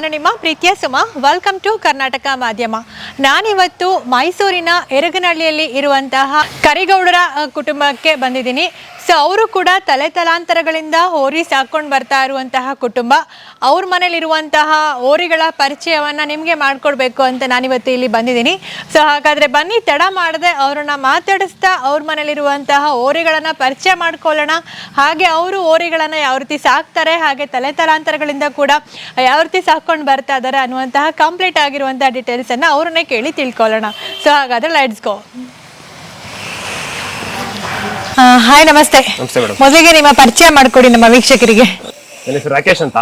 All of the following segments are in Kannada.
ನಾನು ನಿಮ್ಮ ಪ್ರೀತಿಯ ಸುಮ. ವೆಲ್ಕಮ್ ಟು ಕರ್ನಾಟಕ ಮಾಧ್ಯಮ. ನಾನಿವತ್ತು ಮೈಸೂರಿನ ಎರಗನಹಳ್ಳಿಯಲ್ಲಿ ಇರುವಂತಹ ಕರಿಗೌಡರ ಕುಟುಂಬಕ್ಕೆ ಬಂದಿದ್ದೀನಿ. ಸೊ ಅವರು ಕೂಡ ತಲೆ ತಲಾಂತರಗಳಿಂದ ಹೋರಿ ಸಾಕೊಂಡು ಬರ್ತಾ ಇರುವಂತಹ ಕುಟುಂಬ. ಅವ್ರ ಮನೇಲಿರುವಂತಹ ಹೋರಿಗಳ ಪರಿಚಯವನ್ನು ನಿಮಗೆ ಮಾಡಿಕೊಡ್ಬೇಕು ಅಂತ ನಾನಿವತ್ತು ಇಲ್ಲಿ ಬಂದಿದ್ದೀನಿ. ಸೊ ಹಾಗಾದರೆ ಬನ್ನಿ, ತಡ ಮಾಡದೆ ಅವರನ್ನು ಮಾತಾಡಿಸ್ತಾ ಅವ್ರ ಮನೇಲಿರುವಂತಹ ಹೋರಿಗಳನ್ನು ಪರಿಚಯ ಮಾಡ್ಕೊಳ್ಳೋಣ. ಹಾಗೆ ಅವರು ಹೋರಿಗಳನ್ನು ಯಾವ ರೀತಿ ಸಾಕ್ತಾರೆ, ಹಾಗೆ ತಲೆ ತಲಾಂತರಗಳಿಂದ ಕೂಡ ಯಾವ ರೀತಿ ಸಾಕೊಂಡು ಬರ್ತಾ ಇದ್ದಾರೆ ಅನ್ನುವಂತಹ ಕಂಪ್ಲೀಟ್ ಆಗಿರುವಂತಹ ಡೀಟೇಲ್ಸನ್ನು ಅವ್ರನ್ನೇ ಕೇಳಿ ತಿಳ್ಕೊಳ್ಳೋಣ. ಸೊ ಹಾಗಾದರೆ ಲೆಟ್ಸ್ ಗೋ ಹಾಯ್ ನಮಸ್ತೆ. ನಮಸ್ತೆ ಮೇಡಮ್. ಮೊದಲಿಗೆ ನಿಮ್ಮ ಪರಿಚಯ ಮಾಡಿಕೊಡಿ ನಮ್ಮ ವೀಕ್ಷಕರಿಗೆ. ನನ್ನ ಹೆಸರು ರಾಕೇಶ್ ಅಂತ.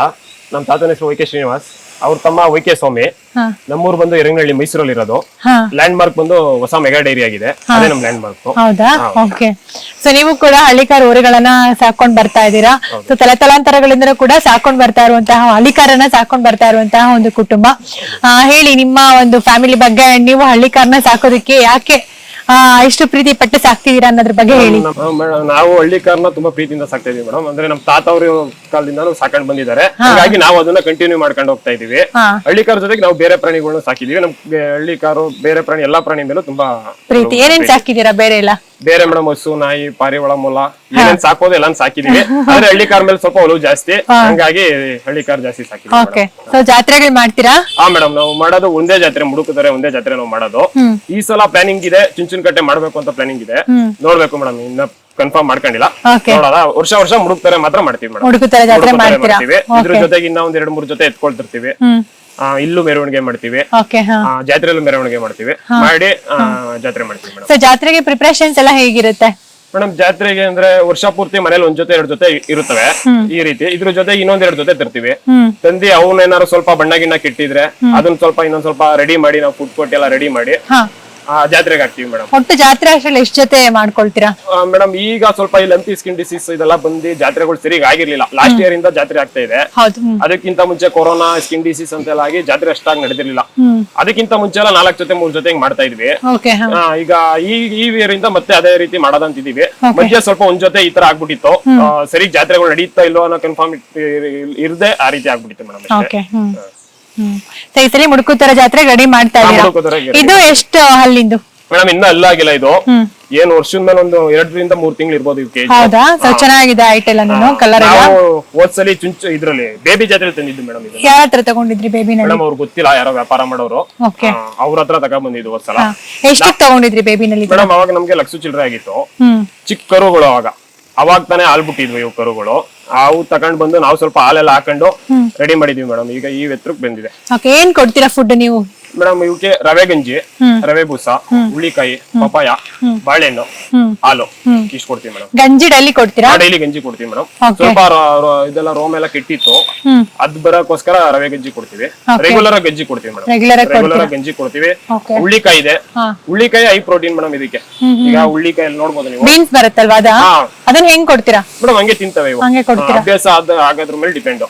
ನಮ್ಮ ತಾತನ ಹೆಸರು ವೈಕೆ ಶ್ರೀನಿವಾಸ್. ಅವ್ರ ತಮ್ಮ ವೈಕೆ ಸ್ವಾಮಿ. ನಮ್ಮೂರು ಬಂದು ಎರಗನಹಳ್ಳಿ ಮೈಸೂರಲ್ಲಿ ಇರೋದು ಲ್ಯಾಂಡ್ ಮಾರ್ಕ್ ಬಂದು ಹೊಸ ಮೆಗಾ ಡೈರಿ ಆಗಿದೆ. ಅದೇ ನಮ್ಮ ಲ್ಯಾಂಡ್ ಮಾರ್ಕ್ ಹೌದಾ ಓಕೆ. ಸೊ ನೀವು ಕೂಡ ಹಳ್ಳಿಕಾರ ಊರುಗಳನ್ನ ಸಾಕೊಂಡ್ ಬರ್ತಾ ಇದ್ದೀರಾ? ಸೊ ತಲೆ ತಲಾಂತರಗಳಿಂದ ಕೂಡ ಸಾಕೊಂಡ್ ಬರ್ತಾ ಇರುವಂತಹ ಹಳ್ಳಿಕಾರನ್ನ ಸಾಕೊಂಡ್ ಬರ್ತಾ ಇರುವಂತಹ ಒಂದು ಕುಟುಂಬ. ಹೇಳಿ ನಿಮ್ಮ ಒಂದು ಫ್ಯಾಮಿಲಿ ಬಗ್ಗೆ ನೀವು ಹಳ್ಳಿಕಾರನ ಸಾಕೋದಕ್ಕೆ ಯಾಕೆ ಇಷ್ಟು ಪ್ರೀತಿ ಪಟ್ಟು ಸಾಕ್ತಿದ್ದೀರಾ ಅನ್ನೋದ್ರ ಬಗ್ಗೆ ಹೇಳಿ. ನಾವು ಹಳ್ಳಿ ಕಾರ್ನ ತುಂಬಾ ಪ್ರೀತಿಯಿಂದ ಸಾಕ್ತಾ ಇದೀವಿ ಮೇಡಮ್. ಅಂದ್ರೆ ನಮ್ ತಾತ ಅವ್ರ ಕಾಲದಿಂದ ಸಾಕೊಂಡ್ ಬಂದಿದ್ದಾರೆ. ಹಾಗಾಗಿ ನಾವು ಅದನ್ನ ಕಂಟಿನ್ಯೂ ಮಾಡ್ಕೊಂಡು ಹೋಗ್ತಾ ಇದೀವಿ. ಹಳ್ಳಿ ಕಾರ್ ಜೊತೆಗೆ ನಾವು ಬೇರೆ ಪ್ರಾಣಿಗಳನ್ನ ಸಾಕಿದೀವಿ. ನಮ್ಗೆ ಹಳ್ಳಿ ಕಾರು ಬೇರೆ ಪ್ರಾಣಿ ಎಲ್ಲಾ ಪ್ರಾಣಿ ಮೇಲೂ ತುಂಬಾ ಪ್ರೀತಿ. ಏನೇನ್ ಸಾಕಿದೀರಾ ಬೇರೆ ಎಲ್ಲ? ಬೇರೆ ಮೇಡಮ್ ಹಸು ನಾಯಿ ಪಾರಿವಾಳ ಮೊಲ ಏನೇನ್ ಸಾಕೋದು ಎಲ್ಲ ಸಾಕಿದೀವಿ. ಆದ್ರೆ ಹಳ್ಳಿ ಕಾರ್ ಮೇಲೆ ಸ್ವಲ್ಪ ಒಲವು ಜಾಸ್ತಿ. ಹಂಗಾಗಿ ಹಳ್ಳಿ ಕಾರ್ ಜಾಸ್ತಿ ಸಾಕಿದೀವಿ ಓಕೆ. ಸೊ ಜಾತ್ರೆಗಳು ಮಾಡ್ತೀರಾ? ಹಾ ಮೇಡಮ್. ನಾವು ಮಾಡೋದು ಒಂದೇ ಜಾತ್ರೆ ಮುಡುಕಿದರೆ ಒಂದೇ ಜಾತ್ರೆ ನಾವು ಮಾಡೋದು. ಈ ಸಲ ಪ್ಲಾನಿಂಗ್ ಇದೆ ಚುಂಚನಕಟ್ಟೆ ಮಾಡ್ಬೇಕು ಅಂತ ಪ್ಲಾನಿಂಗ್ ಇದೆ. ನೋಡ್ಬೇಕು ಮೇಡಮ್ ಇನ್ನ ಕನ್ಫರ್ಮ್ ಮಾಡ್ಕೊಂಡಿಲ್ಲ. ನೋಡೋಣ. ವರ್ಷ ವರ್ಷ ಮುಡುಕ್ತಾರೆ ಮಾತ್ರ ಮಾಡ್ತೀವಿ ಮೇಡಮ್. ಹುಡುಕುತ್ತರ ಜಾತ್ರೆ ಮಾಡ್ತೀರಾ? ಇದ್ರ ಜೊತೆಗೆ ಇನ್ನ ಒಂದ್ ಎರಡ್ ಮೂರ್ ಜೊತೆ ಎತ್ಕೊಳ್ತಿರ್ತೀವಿ. ಹ್ಮ್. ಇಲ್ಲೂ ಮೆರವಣಿಗೆ ಮಾಡ್ತೀವಿ. ಓಕೆ ಹಾ. ಆ, ಜಾತ್ರೆಯಲ್ಲೂ ಮೆರವಣಿಗೆ ಮಾಡ್ತೀವಿ. ಮಾಡಿ ಆ, ಜಾತ್ರೆ ಮಾಡ್ತೀವಿ ಮೇಡಮ್. ಸೊ ಜಾತ್ರೆಗೆ ಪ್ರಿಪರೇಷನ್ಸ್ ಎಲ್ಲ ಹೇಗಿರುತ್ತೆ? ಮೇಡಮ್ ಜಾತ್ರೆಗೆ ಅಂದ್ರೆ ವರ್ಷ ಪೂರ್ತಿ ಮನೇಲಿ ಒಂದ್ ಜೊತೆ ಎರಡ್ ಜೊತೆ ಇರುತ್ತವೆ. ಈ ರೀತಿ. ಇದ್ರ ಜೊತೆ ಇನ್ನೊಂದ್ ಎರಡ್ ಜೊತೆ ತರ್ತೀವಿ. ತಂದಿ ಅವನ್ ಏನಾರು ಸ್ವಲ್ಪ ಬಣ್ಣ ಗಿಣ್ಣ ಕಿಟ್ಟಿದ್ರೆ ಅದನ್ನ ಸ್ವಲ್ಪ ಇನ್ನೊಂದ್ ಸ್ವಲ್ಪ ರೆಡಿ ಮಾಡಿ ನಾವು ಫುಡ್ ಕೊಟ್ಟು ಎಲ್ಲ ರೆಡಿ ಮಾಡಿ. ಹಾ. ಜಾತ್ರೆಗೆ ಹಾಕ್ತೀವಿ ಮೇಡಮ್ ಒಟ್ಟು ಜಾತ್ರೆ ಅಷ್ಟ್ರಲ್ಲಿ ಎಷ್ಟು ಜೊತೆ ಮಾಡ್ಕೊಳ್ತೀರಾ? ಮೇಡಮ್ ಈಗ ಸ್ವಲ್ಪ ಈ ಲಂಪಿ ಸ್ಕಿನ್ ಡಿಸೀಸ್ ಇದೆಲ್ಲ ಬಂದು ಜಾತ್ರೆಗಳು ಸರಿಯಾಗಿ ಆಗಿರ್ಲಿಲ್ಲ. ಲಾಸ್ಟ್ ಇಯರ್ ಇಂದ ಜಾತ್ರೆ ಆಗ್ತಾ ಇದೆ. ಹೌದು ಅದಕ್ಕಿಂತ ಮುಂಚೆ ಕೊರೋನಾ ಸ್ಕಿನ್ ಡಿಸೀಸ್ ಅಂತೆಲ್ಲ ಆಗಿ ಜಾತ್ರೆ ಅಷ್ಟಾಗಿ ನಡೆದಿರ್ಲಿಲ್ಲ. ಅದಕ್ಕಿಂತ ಮುಂಚೆ ಎಲ್ಲ ನಾಲ್ಕು ಜೊತೆ ಮೂರ್ ಜೊತೆ ಮಾಡ್ತಾ ಇದ್ವಿ. ಓಕೆ ಆ, ಈಗ ಈ ಈ ಇಯರ್ ಇಂದ ಮತ್ತೆ ಅದೇ ರೀತಿ ಮಾಡೋದಂತಿದೀವಿ ಮಧ್ಯೆ ಸ್ವಲ್ಪ ಒಂದ್ ಜೊತೆ ಈ ತರ ಆಗ್ಬಿಟ್ಟಿತ್ತು. ಆ, ಸರಿ ಜಾತ್ರೆಗಳು ನಡೀತಾ ಇಲ್ಲೋ ಅನ್ನೋ ಕನ್ಫರ್ಮ್ ಇರದೆ ಆ ರೀತಿ ಆಗ್ಬಿಟ್ಟಿತ್ತು ಮೇಡಮ್ ಓಕೆ ಹ್ಮ್. ಈ ಸಲ ಮುಡುಕುತ್ತರ ಜಾತ್ರೆ ರೆಡಿ ಮಾಡ್ತಾ ಇದ್ದೀರಾ? ಇದು ಎಷ್ಟು ಹಲ್ಲಿಂದು? ಮೇಡಮ್ ಇನ್ನೂ ಅಲ್ಲ ಆಗಿಲ್ಲ ಇದು ಏನ್ ವರ್ಷದ ಮೇಲೆ ಒಂದು ಎರಡರಿಂದ ಮೂರ್ ತಿಂಗಳು ಇರ್ಬೋದು ಕೆಜಿ ಹೌದಾ? ಸೊ ಚೆನ್ನಾಗಿದೆ ಐಟ್ ಎಲ್ಲ ನೀನು ಕಲರ್ ಎಲ್ಲ? ನಾವು ಹೋದ್ಸಲಿ ಚುಂಚು ಇದ್ರಲ್ಲಿ ಬೇಬಿ ಜಾತ್ರೆ ತಂದಿದ್ದು ಮೇಡಮ್ ಇದು. ಯಾರ ಹತ್ರ ತಗೊಂಡಿದ್ರಿ ಬೇಬಿನಲ್ಲಿ ಮೇಡಮ್ ಅವ್ರು ಗೊತ್ತಿಲ್ಲ ಯಾರೋ ವ್ಯಾಪಾರ ಮಾಡೋರು. ಓಕೆ ಅವ್ರ ಹತ್ರ ತಗೊಂಡ್ ಬಂದಿದ್ದು ಹೋದ್ಸಲ ಎಷ್ಟಕ್ಕೆ ತಗೊಂಡಿದ್ರಿ ಬೇಬಿನಲ್ಲಿ ಮೇಡಮ್ ಅವಾಗ ನಮ್ಗೆ ಲಕ್ಷ ಚಿಲ್ಲರೆ ಆಗಿತ್ತು. ಹ್ಮ್. ಚಿಕ್ಕ ಕರುಗಳು ಅವಾಗ. ಅವಾಗ ತಾನೇ ಆಲ್ಬಿಟ್ಟಿದ್ವಿ ಇವು ಕರುಗಳು. ಅವು ತಗೊಂಡ್ ಬಂದು ನಾವು ಸ್ವಲ್ಪ ಹಾಲೆಲ್ಲ ಹಾಕೊಂಡು ರೆಡಿ ಮಾಡಿದೀವಿ ಮೇಡಮ್ ಈಗ ಈ ಎತ್ತರಕ್ಕೆ ಬಂದಿದೆ. ಓಕೆ ಏನ್ ಕೊಡ್ತೀರಾ ಫುಡ್ ನೀವು? ಮೇಡಮ್ ಇವಕ್ಕೆ ರವೆ ಗಂಜಿ ರವೆ ಬೂಸ ಹುಳಿಕಾಯಿ ಪಪಾಯ ಬಾಳೆಹಣ್ಣು ಹಾಲು ಇಷ್ಟು ಕೊಡ್ತೀವಿ ಮೇಡಮ್. ಗಂಜಿ ಡೈಲಿ ಕೊಡ್ತೀರಾ? ಡೈಲಿ ಗಂಜಿ ಕೊಡ್ತೀವಿ ಮೇಡಮ್. ಸ್ವಲ್ಪ ಇದೆಲ್ಲ ರೋಮ್ ಎಲ್ಲ ಕೆಟ್ಟಿತ್ತು. ಅದ್ ಬರೋಕೋಸ್ಕರ ರವೆ ಗಂಜಿ ಕೊಡ್ತೀವಿ ರೆಗ್ಯುಲರ್ ಆಗಿ ಗಂಜಿ ಕೊಡ್ತೀವಿ ಮೇಡಮ್. ರೆಗ್ಯುಲರ್ ಆಗಿ ಗಂಜಿ ಕೊಡ್ತೀವಿ. ಹುಳಿಕಾಯಿ ಹುಳ್ಳಿಕಾಯಿ ಇದೆ. ಹುಳಿಕಾಯಿ ಹುಳ್ಳಿಕಾಯಿ ಹೈ ಪ್ರೋಟೀನ್ ಮೇಡಮ್ ಇದಕ್ಕೆ. ಈಗ ಹುಳ್ಳಿಕಾಯಿ ನೋಡ್ಬೋದು ನೀವು. ಬೀನ್ಸ್ ಬರುತ್ತಲ್ವಾ ಅದ? ಅದನ್ನ ಹೆಂಗ್ ಕೊಡ್ತೀರಾ? ಮೇಡಮ್ ಹಂಗೆ ತಿಂತವೆ ಇವು. ಹಂಗೆ ಕೊಡ್ತೀರಾ? ಅಭ್ಯಾಸ ಆಗೋದ್ರ ಮೇಲೆ ಡಿಪೆಂಡ್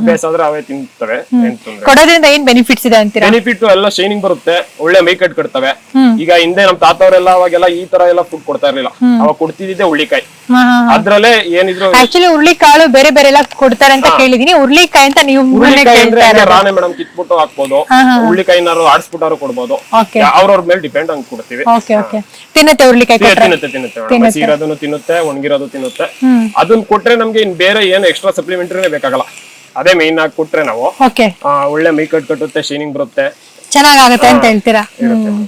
ಅಭ್ಯಾಸ ಆದ್ರೆ ಅವೇ ತಿಂತವೆ. ಕೊಡೋದ್ರಿಂದ ಏನ್ ಬೆನಿಫಿಟ್ಸ್ ಇದೆ ಅಂತೀರಾ? ಬೆನಿಫಿಟ್ ಎಲ್ಲ ಶೈನಿಂಗ್ ಬರುತ್ತೆ ಒಳ್ಳೆ ಮೈ ಕಟ್ ಕಟ್ತವೆ ಈಗ ಹಿಂದೆ ನಮ್ ತಾತವರೆಲ್ಲ ಅವಾಗೆಲ್ಲ ಈ ತರ ಎಲ್ಲ ಫುಡ್ ಕೊಡ್ತಾ ಇರ್ಲಿಲ್ಲ. ಅವಾಗ ಕೊಡ್ತಿದ್ದೆ ಹುಳ್ಳಿಕಾಯಿ ಅದ್ರಲ್ಲೇ ಏನಿದ್ರು ಆಕ್ಚುಲಿ ಹುರ್ಳಿ ಕಾಳು ಬೇರೆ ಬೇರೆ ಎಲ್ಲ ಕೊಡ್ತಾರೆ ಅಂತ ಕೇಳಿದೀನಿ. ಹುರ್ಳಿಕಾಯಿ ಅಂತ ನೀವು ರಾಣೆ ಮೇಡಮ್ ಕಿತ್ಬಿಟ್ಟು ಹಾಕ್ಬೋದು. ಹಾ, ಆಡಿಸ್ಬಿಟ್ಟಾರು ಕೊಡ್ಬೋದು. ಅವ್ರವ್ರ ಮೇಲೆ ಡಿಪೆಂಡ್ ಹಂಗ್ ಕೊಡ್ತೀವಿ. ತಿನ್ನತ್ತೆ ಹುರ್ಳಿಕಾಯಿ ತಿನ್ನುತ್ತೆ, ತಿನ್ನುತ್ತೆ ಹಸಿರೋದನ್ನು ತಿನ್ನುತ್ತೆ. ಒಣಗಿರೋದು ತಿನ್ನುತ್ತೆ. ಅದನ್ನ ಕೊಟ್ರೆ ನಮ್ಗೆ ಇನ್ ಬೇರೆ ಏನು ಎಕ್ಸ್ಟ್ರಾ ಸಪ್ಲಿಮೆಂಟ್ರಿನೇ ಬೇಕಾಗಲ್ಲ. ಅದೇ ಮೇನ್ ಆಗಿ ಕೊಟ್ರೆ ನಾವು. ಓಕೆ ಆ, ಒಳ್ಳೆ ಮೈ ಕಟ್ ಕಟ್ಟುತ್ತೆ ಶೈನಿಂಗ್ ಬರುತ್ತೆ. ಚೆನ್ನಾಗಾಗತ್ತೆ ಅಂತ ಹೇಳ್ತೀರಾ? ಹ್ಮ್.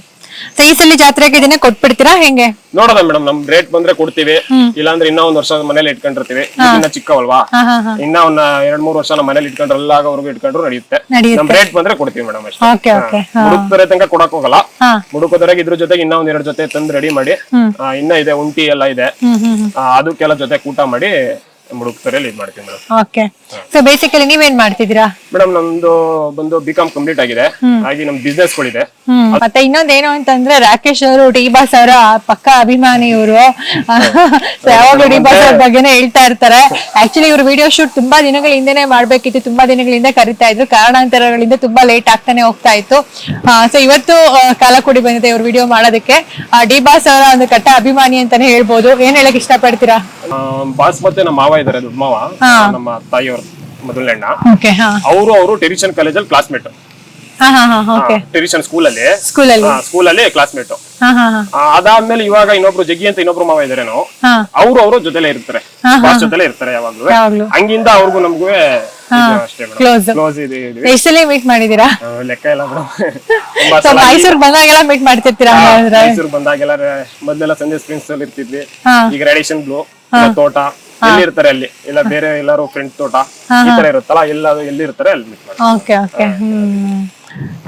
ಸೊ ಈ ಸಲ ಜಾತ್ರೆಗೆ ಇದನ್ನ ಕೊಟ್ಬಿಡ್ತೀರಾ ಹೆಂಗೆ? ನೋಡೋದ ಮೇಡಮ್ ನಮ್ ರೇಟ್ ಬಂದ್ರೆ ಕೊಡ್ತೀವಿ. ಇಲ್ಲಾಂದ್ರೆ ಇನ್ನ ಒಂದ್ ವರ್ಷ ಮನೇಲಿ ಇಟ್ಕೊಂಡಿರ್ತೀವಿ. ಇನ್ನ ಚಿಕ್ಕವಲ್ವಾ? ಹಾ ಹಾ ಹಾ. ಇನ್ನ ಒಂದ್ ಎರಡ್ ಮೂರ್ ವರ್ಷ ನಮ್ಮ ಮನೇಲಿ ಇಟ್ಕೊಂಡ್ರೆ ಎಲ್ಲ ಆಗೋವರೆಗೂ ಇಟ್ಕೊಂಡ್ರು ನಡೆಯುತ್ತೆ. ನಡೆಯುತ್ತೆ. ನಮ್ ರೇಟ್ ಬಂದ್ರೆ ಕೊಡ್ತೀವಿ ಮೇಡಮ್ ಅಷ್ಟೇ. ಓಕೆ ತನಕ ಕೊಡಕ್ ಹೋಗಲ್ಲ. ಹಾ. ಮುಡುಕೋದರೆಗೆ ಇದ್ರ ಜೊತೆಗೆ ಇನ್ನ ಒಂದ್ ಎರಡ್ ಜೊತೆ ತಂದು ರೆಡಿ ಮಾಡಿ ಆ, ಇನ್ನ ಇದೆ ಉಂಟಿ ಎಲ್ಲ ಇದೆ. ಹ್ಮ್ ಹ್ಮ್ ಹ್ಮ್. ಆ, ಅದಕ್ಕೆಲ್ಲ ಜೊತೆ ಊಟ ಮಾಡಿ ಮುಡುಕ್ತರೆಯಲ್ಲಿ ಇದ್ ಮಾಡ್ತೀವಿ ಮೇಡಮ್. ಓಕೆ ಸೊ ಬೇಸಿಕಲಿ ನೀವೇನ್ ಮಾಡ್ತಿದ್ದೀರಾ? ಮೇಡಮ್ ನಮ್ದು ಬಂದು ಬಿ ಕಾಮ್ ಕಂಪ್ಲೀಟ್ ಆಗಿದೆ ಹಾಗೆ ನಮ್ ಬಿಸ್ನೆಸ್ ಗಳಿದೆ ಹ್ಮ್. ಮತ್ತೆ ಇನ್ನೊಂದೇನು ಅಂತಂದ್ರೆ ರಾಕೇಶ್ ಅವರು ಡಿ ಬಾಸ್ ಅವರ ಪಕ್ಕ ಅಭಿಮಾನಿ ಇವರು. ಯಾವಾಗಲೂ ಡಿ ಬಾಸ್ ಅವ್ರ ಬಗ್ಗೆನೇ ಹೇಳ್ತಾ ಇರ್ತಾರೆ. ಆಕ್ಚುಲಿ ಇವ್ರ ವಿಡಿಯೋ ಶೂಟ್ ತುಂಬಾ ದಿನಗಳ ಹಿಂದೆನೆ ಮಾಡ್ಬೇಕಿತ್ತು ತುಂಬಾ ದಿನಗಳಿಂದ ಕರಿತಾ ಇದ್ರು. ಕಾರಣಾಂತರಗಳಿಂದ ತುಂಬಾ ಲೇಟ್ ಆಗ್ತಾನೆ ಹೋಗ್ತಾ ಇತ್ತು. ಸೊ ಇವತ್ತು ಆ, ಕಾಲ ಕೂಡಿ ಬಂದಿದೆ ಇವ್ರು ವಿಡಿಯೋ ಮಾಡೋದಕ್ಕೆ. ಡಿ ಬಾಸ್ ಅವರ ಒಂದು ಕಟ್ಟ ಅಭಿಮಾನಿ ಅಂತಾನೆ ಹೇಳ್ಬೋದು. ಏನ್ ಹೇಳಕ್ ಇಷ್ಟಪಡ್ತೀರಾ? ಬಾಸ್ ಮತ್ತೆ ನಮ್ಮ ಮಾವ ಇದಾರೆ ದೊಡ್ಡ ಮಾವ ನಮ್ಮ ತಾಯಿಯವ್ರ ಮೊದಲಣ್ಣ ಓಕೆ ಹಾ. ಅವರು ಅವರು ಟೆರಿಷನ್ ಕಾಲೇಜಲ್ಲಿ ಕ್ಲಾಸ್ಮೇಟ್ ಹಾ ಹಾ ಹಾ ಓಕೆ. ಟೆರಿಷನ್ ಸ್ಕೂಲಲ್ಲಿ ಸ್ಕೂಲಲ್ಲಿ ಸ್ಕೂಲಲ್ಲಿ ಕ್ಲಾಸ್ಮೇಟ್ ಹಾ ಹಾ ಹಾ ಅದಾದ್ಮೇಲೆ ಇವಾಗ ಇನ್ನೊಬ್ರು ಜಗ್ಗಿ ಅಂತ ಇನ್ನೊಬ್ರು ಮಾವ ಇದಾರೆ ನಾವು ಹಾ. ಅವರು ಅವರು ಜೊತೆಲೆ ಇರ್ತಾರೆ. ಜೊತೆಲೆ ಇರ್ತಾರೆ ಯಾವಾಗ್ಲೂ. ಯಾವಾಗ್ಲೂ. ಹಂಗಿಂದ ಅವ್ರಿಗೂ ನಮ್ಗೂ ಅಷ್ಟೇ ಮೇಡಮ್. ಕ್ಲೋಸ್ ಕ್ಲೋಸ್ ಇದೆ ಇದೀವಿ. ಎಷ್ಟ್ ಸಲ ಮೀಟ್ ಮಾಡಿದೀರಾ? ಆ, ಲೆಕ್ಕ ಇಲ್ಲ ಮೇಡಮ್. ತುಂಬಾ ಸೊ ಸಲ ಮೈಸೂರ್ ಬಂದಾಗೆಲ್ಲ ಮೀಟ್ ಮಾಡ್ತಿರ್ತೀರಾ ಹಂಗಾದ್ರೆ? ಮೈಸೂರು ಬಂದಾಗೆಲ್ಲ ರೆ- ಮೊದ್ಲೆಲ್ಲ ಸಂಜೆ ಸ್ಕ್ರೀನ್ಸ್ ಅಲ್ಲಿ ಇರ್ತಿದ್ವಿ. ಹಾ. ಈಗ ರೇಡಿಯೇಷನ್ ಬ್ಲೂ ತೋಟ. ಎಲ್ಲಿ ಇರ್ತಾರೆ ಅಲ್ಲಿ? ಇಲ್ಲ ಬೇರೆ ಎಲ್ಲಾರು ಫ್ರೆಂಡ್ ತೋಟ ಈ ತರ ಇರುತ್ತಲ್ಲ ಎಲ್ಲ ಎಲ್ಲಿ ಇರ್ತಾರೆ ಅಲ್ಲಿ ಮೀಟ್ ಮಾಡಿ ಓಕೆ ಓಕೆ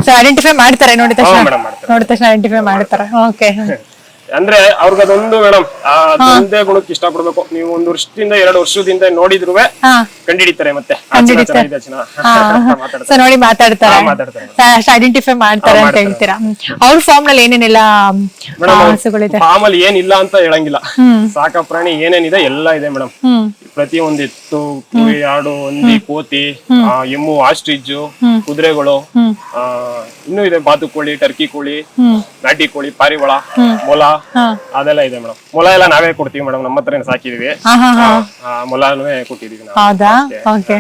ಸೊ ಐಡೆಂಟಿಫೈ ಮಾಡ್ತಾರೆ ನೋಡಿದ ತಕ್ಷಣ? ಮೇಡಮ್ ನೋಡಿದ ತಕ್ಷಣ ಐಡೆಂಟಿಫೈ ಮಾಡ್ತಾರೆ. ಓಕೆ ಅಂದ್ರೆ ಅವ್ರಿಗೆ ಅದೊಂದು ಮೇಡಮ್ ಅದೊಂದೇ ಗುಣಕ್ಕೆ ಇಷ್ಟಪಡ್ಬೇಕು. ನೀವು ಒಂದ್ ವರ್ಷದಿಂದ ಎರಡು ವರ್ಷದಿಂದ ನೋಡಿದ್ರು ಕಂಡಿಡಿತಾರೆ ಮತ್ತೆ. ಸೊ ನೋಡಿ ಮಾತಾಡ್ತಾರೆ. ಅಷ್ಟು ಐಡೆಂಟಿಫೈ ಮಾಡ್ತಾರೆ ಅಂತ ಹೇಳ್ತೀರಾ. ಅವ್ರ ಫಾರ್ಮ್ನಲ್ಲಿ ಏನೇನೆಲ್ಲ ಫಾರ್ಮಲ್ಲಿ ಏನಿಲ್ಲ ಅಂತ ಹೇಳಂಗಿಲ್ಲ. ಸಾಕ ಪ್ರಾಣಿ ಏನೇನಿದೆ ಎಲ್ಲ ಇದೆ ಮೇಡಮ್. ಪ್ರತಿ ಒಂದಿತ್ತು ಎತ್ತು ಕುರಿ ಆಡು ಹಂದಿ ಕೋತಿ ಆ, ಎಮ್ಮು ಆಸ್ಟ್ರಿಜ್ ಕುದುರೆಗಳು ಆ, ಇನ್ನೂ ಇದೆ ಬಾತುಕೋಳಿ ಟರ್ಕಿ ಕೋಳಿ ನಾಟಿ ಕೋಳಿ ಪಾರಿವಾಳ ಮೊಲ ಅದೆಲ್ಲ ಇದೆ ಮೇಡಮ್. ಮೊಲ ಎಲ್ಲ ನಾವೇ ಕೊಡ್ತೀವಿ ಮೇಡಮ್ ನಮ್ಮ ಹತ್ರನೇ ಸಾಕಿದೀವಿ. ಮೊಲನೂ ಕೊಟ್ಟಿದೀವಿ ನಾವು. ಹೌದಾ? ಓಕೆ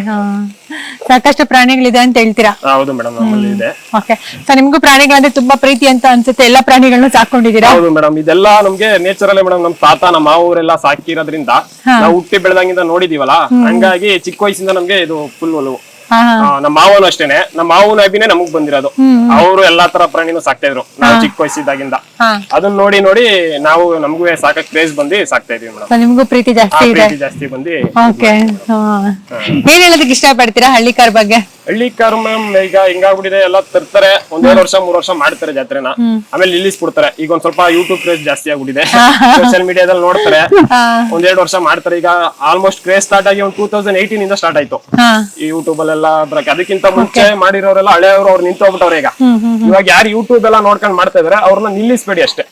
ಸಾಕಷ್ಟು ಪ್ರಾಣಿಗಳಿದೆ ಅಂತ ಹೇಳ್ತೀರಾ? ಹೌದು ಮೇಡಮ್ ನಮ್ಮಲ್ಲಿ ಇದೆ. ಓಕೆ ಸೊ ನಿಮ್ಗೂ ಪ್ರಾಣಿಗಳಂದ್ರೆ ತುಂಬಾ ಪ್ರೀತಿ ಅಂತ ಅನ್ಸುತ್ತೆ ಎಲ್ಲಾ ಪ್ರಾಣಿಗಳನ್ನ ಸಾಕೊಂಡಿದ್ದೀರಾ ಹೌದು ಮೇಡಮ್ ಇದೆಲ್ಲ ನಮ್ಗೆ ನೇಚರ್ ಅಲ್ಲೇ ಮೇಡಮ್ ನಮ್ ತಾತ ನಮ್ಮ ಮಾವರೆಲ್ಲ ಸಾಕಿರೋದ್ರಿಂದ ನಾವು ಹುಟ್ಟಿ ಬೆಳೆದಂಗಿಂದ ನೋಡಿದೀವಲ್ಲ ಹಂಗಾಗಿ ಚಿಕ್ಕ ವಯಸ್ಸಿಂದ ನಮ್ಗೆ ಇದು ಫುಲ್ ಒಲವು. ನಮ್ಮ ಮಾವನು ಅಷ್ಟೇನೆ. ನಮ್ಮ ಮಾವನ ಅಭಿನೇ ನಮಗ್ ಬಂದಿರೋದು. ಅವರು ಎಲ್ಲಾ ತರ ಪ್ರಾಣಿನೂ ಸಾಕ್ತಾ ಇದ್ರು. ನಾವು ಚಿಕ್ಕ ವಯಸ್ಸಿದ್ದಾಗಿಂದ. ಅದನ್ನ ನೋಡಿ ನೋಡಿ ನಾವು ನಮಗೂ ಸಾಕಕ್ ಕ್ರೇಜ್ ಬಂದು ಸಾಕ್ತಾ ಇದೀವಿ ಮೇಡಮ್. ನಿಮ್ಗೂ ಪ್ರೀತಿ ಜಾಸ್ತಿ ಇದೆ. ಜಾಸ್ತಿ ಬಂದು ಓಕೆ ಏನ್ ಹೇಳೋದಕ್ಕೆ ಹಳ್ಳಿ ಹಳ್ಳಿಕಾರ್ ಬಗ್ಗೆ? ಹಳ್ಳಿ ಕಾರ್ ಮ್ಯಾಮ್ ಈಗ ಹಿಂಗಾಗ್ಬಿಟ್ಟಿದೆ ಎಲ್ಲ ತರ್ತಾರೆ. ಒಂದೆರಡು ವರ್ಷ ಮೂರ್ ವರ್ಷ ಮಾಡ್ತಾರೆ ಜಾತ್ರೆನ. ಆಮೇಲೆ ನಿಲ್ಲಿಸ್ಬಿಡ್ತಾರೆ. ಈಗ ಒಂದ್ ಸ್ವಲ್ಪ ಯೂಟ್ಯೂಬ್ ಕ್ರೇಜ್ ಜಾಸ್ತಿ ಆಗ್ಬಿಟ್ಟಿದೆ. ಸೋಷಿಯಲ್ ಮೀಡಿಯಾದಲ್ಲಿ ನೋಡ್ತಾರೆ. ಒಂದೆರಡು ವರ್ಷ ಮಾಡ್ತಾರೆ. ಈಗ ಆಲ್ಮೋಸ್ಟ್ ಕ್ರೇಜ್ ಸ್ಟಾರ್ಟ್ ಆಗಿ ಒಂದ್ ಟೂ ತೌಸಂಡ್ ಏಯ್ಟೀನ್ ಇಂದ ಸ್ಟಾರ್ಟ್ ಆಯ್ತು. ಯೂಟ್ಯೂಬ್ ಈ ಬರಕ್ ಬರಕ್ಕೆ ಅದಕ್ಕಿಂತ ಮುಂಚೆ ಮಾಡಿರೋರೆಲ್ಲ ಹಳೆಯವರು ಅವ್ರು ನಿಂತೋಗ್ಬಿಟ್ಟವ್ರೆ ಈಗ. ಇವಾಗ ಯಾರು ಯೂಟ್ಯೂಬ್ ಎಲ್ಲ ನೋಡ್ಕೊಂಡ್ ಮಾಡ್ತಾ ಇದಾರೆ ಅವ್ರನ್ನ ನಿಲ್ಲಿಸ್ಬೇಡಿ ಅಷ್ಟೇ.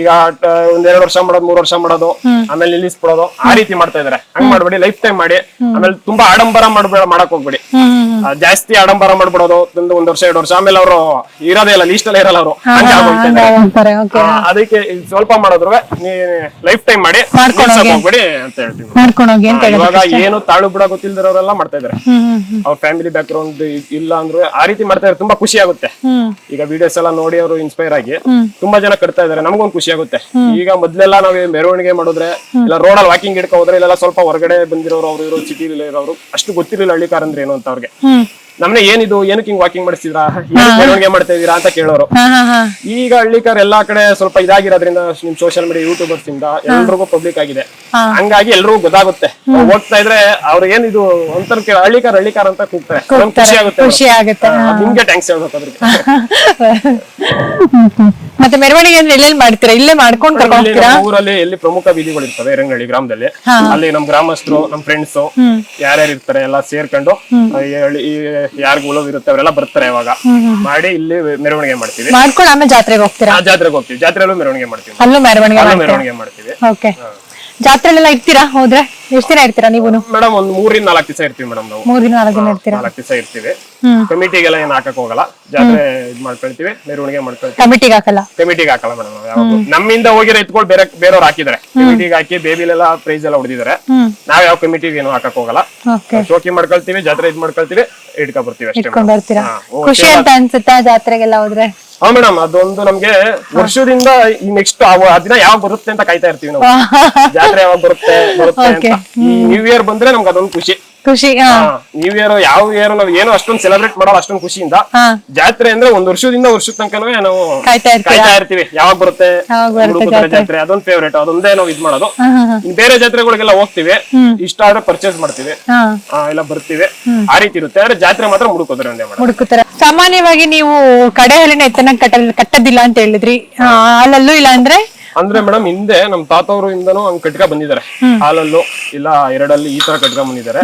ಈಗ ಒಂದ್ ಒಂದೆರಡು ವರ್ಷ ಮಾಡೋದು ಮೂರ್ ವರ್ಷ ಮಾಡೋದು ಆಮೇಲೆ ನಿಲ್ಲಿಸ್ಬಿಡೋದು ಆ ರೀತಿ ಮಾಡ್ತಾ ಇದಾರೆ. ಹಂಗ್ ಮಾಡ್ಬೇಡಿ ಲೈಫ್ ಟೈಮ್ ಮಾಡಿ ಆಮೇಲೆ ತುಂಬಾ ಆಡಂಬರ ಮಾಡ್ಬೇಡ ಮಾಡಕ್ ಹೋಗ್ಬೇಡಿ. ಜಾಸ್ತಿ ಆಡಂಬರ ಮಾಡ್ಬಿಡೋದು ಒಂದು ಒಂದ್ ವರ್ಷ ಎರಡು ವರ್ಷ ಆಮೇಲೆ ಅವರು ಇರೋದೇ ಇಲ್ಲ ಲೀಸ್ಟ್ ಅಲ್ಲೇ ಇರಲ್ಲ ಅವರು. ಅದಕ್ಕೆ ಸ್ವಲ್ಪ ಮಾಡಿದ್ರು ಲೈಫ್ ಟೈಮ್ ಮಾಡಿ ಹೋಗ್ಬೇಡಿ ಅಂತ ಹೇಳ್ತೀವಿ. ಇವಾಗ ಏನು ತಾಳು ಬಿಡ ಗೊತ್ತಿಲ್ದಿರೋರೆಲ್ಲ ಮಾಡ್ತಾ ಇದಾರೆ. ಅವ್ರ ಫ್ಯಾಮಿಲಿ ಬ್ಯಾಕ್ ಗ್ರೌಂಡ್ ಇಲ್ಲ ಅಂದ್ರೆ ಆ ರೀತಿ ಮಾಡ್ತಾ ಇದ್ರೆ ತುಂಬಾ ಖುಷಿ ಆಗುತ್ತೆ. ಈಗ ವಿಡಿಯೋಸ್ ಎಲ್ಲ ನೋಡಿ ಅವರು ಇನ್ಸ್ಪೈರ್ ಆಗಿ ತುಂಬಾ ಜನ ಕಟ್ತಾ ಇದಾರೆ. ನಮಗೊಂದು ಖುಷಿ ಆಗುತ್ತೆ. ಈಗ ಮೊದ್ಲೆಲ್ಲ ನಾವ್ ಮೆರವಣಿಗೆ ಮಾಡಿದ್ರೆ ಇಲ್ಲ ರೋಡ್ ಅಲ್ಲಿ ವಾಕಿಂಗ್ ಹಿಡ್ಕೊ ಹೋದ್ರೆ ಇಲ್ಲೆಲ್ಲ ಸ್ವಲ್ಪ ಹೊರಗಡೆ ಬಂದಿರೋರು ಅವ್ರು ಇರೋ ಸಿಟಿ ಇರೋರು ಅಷ್ಟು ಗೊತ್ತಿರಲಿಲ್ಲ ಹಳ್ಳಿ ಕಾರ್ ಅಂದ್ರೆ ಏನು ಅಂತ ಅವ್ರಿಗೆ. ನಮ್ನೆ ಏನಿದು ಏನಕ್ಕೆ ಹಿಂಗ್ ವಾಕಿಂಗ್ ಮಾಡಿಸ್ತಿದ್ರಾ ಏನ್ ಮೆರವಣಿಗೆ ಮಾಡ್ತಾ ಇದೀರಾ ಅಂತ ಕೇಳೋರು. ಈಗ ಹಳ್ಳಿಕಾರ ಎಲ್ಲಾ ಕಡೆ ಸ್ವಲ್ಪ ಇದಾಗಿರೋದ್ರಿಂದ ನಿಮ್ ಸೋಶಿಯಲ್ ಮೀಡಿಯಾ ಯೂಟ್ಯೂಬರ್ಸ್ ಇಂದ ಎಲ್ರಿಗೂ ಪಬ್ಲಿಕ್ ಆಗಿದೆ. ಹಂಗಾಗಿ ಎಲ್ರಿಗೂ ಗೊತ್ತಾಗುತ್ತೆ. ಓದ್ತಾ ಹೋಗ್ತಾ ಇದ್ರೆ ಅವ್ರ ಏನಿದು ಒಂಥರ ಹಳ್ಳಿಕಾರ ಹಳ್ಳಿಕಾರ ಹಳ್ಳಿಕಾರ್ ಅಂತ ಕೂಗ್ತಾರೆ. ಖುಷಿ ಆಗುತ್ತೆ. ಖುಷಿ ಆಗುತ್ತೆ. ನಿಮ್ಗೆ ಟ್ಯಾಂಕ್ಸ್ ಹೇಳ್ಬೇಕು ಅದ್ರಿಗೆ ಮತ್ತೆ ಮೆರವಣಿಗೆ ಅಂದ್ರೆ ಎಲ್ಲೆಲ್ಲಿ ಮಾಡ್ತೀರಾ? ಇಲ್ಲೇ ಮಾಡ್ಕೊಂಡು ಕರ್ಕೊಂಡು ಇಲ್ಲಿ ಹೋಗ್ತೀರಾ? ನಮ್ಮ ಊರಲ್ಲಿ ಎಲ್ಲಿ ಪ್ರಮುಖ ಬೀದಿಗಳು ಇರ್ತವೆ ಎರಗನಹಳ್ಳಿ ಗ್ರಾಮದಲ್ಲಿ ಅಲ್ಲಿ ನಮ್ ಗ್ರಾಮಸ್ಥರು ನಮ್ ಫ್ರೆಂಡ್ಸ್ ಯಾರ್ಯಾರು ಇರ್ತಾರೆ ಎಲ್ಲ ಸೇರ್ಕೊಂಡು ಯಾರಿಗೂ ಇರುತ್ತೆ ಅವರೆಲ್ಲ ಬರ್ತಾರೆ ಇವಾಗ ಮಾಡಿ ಇಲ್ಲಿ ಮೆರವಣಿಗೆ ಮಾಡ್ತೀವಿ. ಮಾಡ್ಕೊಂಡು ಆಮೇಲೆ ಜಾತ್ರೆಗೆ ಹೋಗ್ತೀರಾ? ಆ ಜಾತ್ರೆಗೆ ಹೋಗ್ತೀವಿ. ಜಾತ್ರೆಯಲ್ಲೂ ಮೆರವಣಿಗೆ ಮಾಡ್ತೀವಿ. ಅಲ್ಲೂ ಮೆರವಣಿಗೆ ಅಲ್ಲೂ ಮೆರವಣಿಗೆ ಮಾಡ್ತೀವಿ. ಓಕೆ. ಜಾತ್ರೆಲೆಲ್ಲ ಇರ್ತೀರಾ ಹೋದ್ರೆ? ಎಷ್ಟ್ ದಿನ ಇರ್ತೀರಾ ನೀವು ಮೇಡಮ್ ಒಂದ್ ಮೂರಿಂದ ನಾಲ್ಕು ದಿವಸ ಇರ್ತೀವಿ ಮೇಡಮ್ ನಾವು. ಮೂರ್ ದಿನ ನಾಲ್ಕು ದಿನ ಇರ್ತೀರಾ? ನಾಲ್ಕು ದಿವಸ ಇರ್ತೀವಿ. ಕಮಿಟಿಗೆಲ್ಲ ಏನ್ ಹಾಕಕ್ ಹೋಗಲ್ಲ. ಜಾತ್ರೆ ಇದ್ ಮಾಡ್ಕೊಳ್ತೀವಿ ಮೆರವಣಿಗೆ ಮಾಡ್ಕೊಳ್ತೀವಿ. ಕಮಿಟಿಗೆ ಹಾಕಲ್ಲ? ಕಮಿಟಿಗೆ ಹಾಕಲ್ಲ ಮೇಡಮ್ ನಮ್ಮಿಂದ ಹೋಗಿರೋ ಎತ್ಕೊಂಡು ಬೇರೆ ಬೇರೆಯವ್ರು ಹಾಕಿದಾರೆ ಕಮಿಟಿಗೆ ಹಾಕಿ ಬೇಬಿಲೆಲ್ಲ ಪ್ರೈಸ್ ಎಲ್ಲ ಹೊಡೆದಿದ್ದಾರೆ. ನಾವ್ ಯಾವ ಕಮಿಟಿಗೆ ಏನು ಹಾಕಕ್ ಹೋಗಲ್ಲ. ಶೋಕಿ ಮಾಡ್ಕೊಳ್ತೀವಿ ಜಾತ್ರೆ ಇದ್ ಮಾಡ್ಕೊಳ್ತೀವಿ ಇಟ್ಕೊ ಬರ್ತೀವಿ ಇಟ್ಕೊಂಡ್ ಬರ್ತೀರಾ? ಖುಷಿ ಅಂತ ಅನ್ಸುತ್ತಾ ಜಾತ್ರೆಗೆಲ್ಲ ಹೋದ್ರೆ? ಹಾ ಮೇಡಮ್ ಅದೊಂದು ನಮ್ಗೆ ವರ್ಷದಿಂದ ಈ ನೆಕ್ಸ್ಟ್ ಆ ದಿನ ಯಾವಾಗ ಬರುತ್ತೆ ಅಂತ ಕಾಯ್ತಾ ಇರ್ತೀವಿ ನಾವು. ಜಾತ್ರೆ ಯಾವಾಗ ಬರುತ್ತೆ ಬರುತ್ತೆ ಅಂತ. ನ್ಯೂ ಇಯರ್ ಬಂದ್ರೆ ನಮ್ಗೆ ಅದೊಂದು ಖುಷಿ. ಖುಷಿ ಹಾ. ನ್ಯೂ ಇಯರ್ ಯಾವ ಇಯರ್ ನಾವ್ ಏನು ಅಷ್ಟೊಂದು ಸೆಲೆಬ್ರೇಟ್ ಮಾಡಲ್ಲ ಅಷ್ಟೊಂದು ಖುಷಿಯಿಂದ. ಹಾ. ಜಾತ್ರೆ ಅಂದ್ರೆ ಒಂದ್ ವರ್ಷದಿಂದ ವರ್ಷದ ತನಕ ನಾವು ಕಾಯ್ತಾ ಇರ್ತೀರಾ? ಕಾಯ್ತಾ ಇರ್ತೀವಿ. ಯಾವಾಗ ಬರುತ್ತೆ? ಯಾವಾಗ ಬರುತ್ತೆ ಹುಡುಗರ ಜಾತ್ರೆ? ಅದೊಂದ್ ಫೇವ್ರೇಟ್ ಅದೊಂದೇ ನಾವು ಇದ್ ಮಾಡೋದು. ಹಾ ಹಾ ಹಾ. ಇನ್ ಬೇರೆ ಜಾತ್ರೆಗಳಿಗೆಲ್ಲ ಹೋಗ್ತಿವಿ. ಇಷ್ಟ ಆದ್ರೆ ಪರ್ಚೇಸ್ ಮಾಡ್ತೀವಿ. ಹಾ. ಆ, ಎಲ್ಲ ಬರ್ತೀವಿ. ಆ ರೀತಿ ಇರುತ್ತೆ. ಆದ್ರೆ ಜಾತ್ರೆ ಮಾತ್ರ ಮುಡುಕೋದ್ರೆ ಒಂದೇ ಮೇಡಮ್ ಹುಡುಕುತ್ತರ ಸಾಮಾನ್ಯವಾಗಿ ನೀವು ಕಡೆ ಹಾಲಿನ ಎತ್ತನ ಕಟ್ಟ ಕಟ್ಟದಿಲ್ಲ ಅಂತ ಹೇಳಿದ್ರಿ. ಆ, ಅಲ್ಲಲ್ಲೂ ಇಲ್ಲ ಅಂದ್ರೆ? ಅಂದ್ರೆ ಮೇಡಮ್ ಹಿಂದೆ ನಮ್ ತಾತವ್ರು ಇಂದನೂ ಹಂಗ್ ಕಟ್ಕ ಬಂದಿದ್ದಾರೆ. ಹಾಲಲ್ಲೂ ಇಲ್ಲ ಎರಡಲ್ಲಿ ಈ ತರ ಕಟ್ಕ ಬಂದಿದ್ದಾರೆ.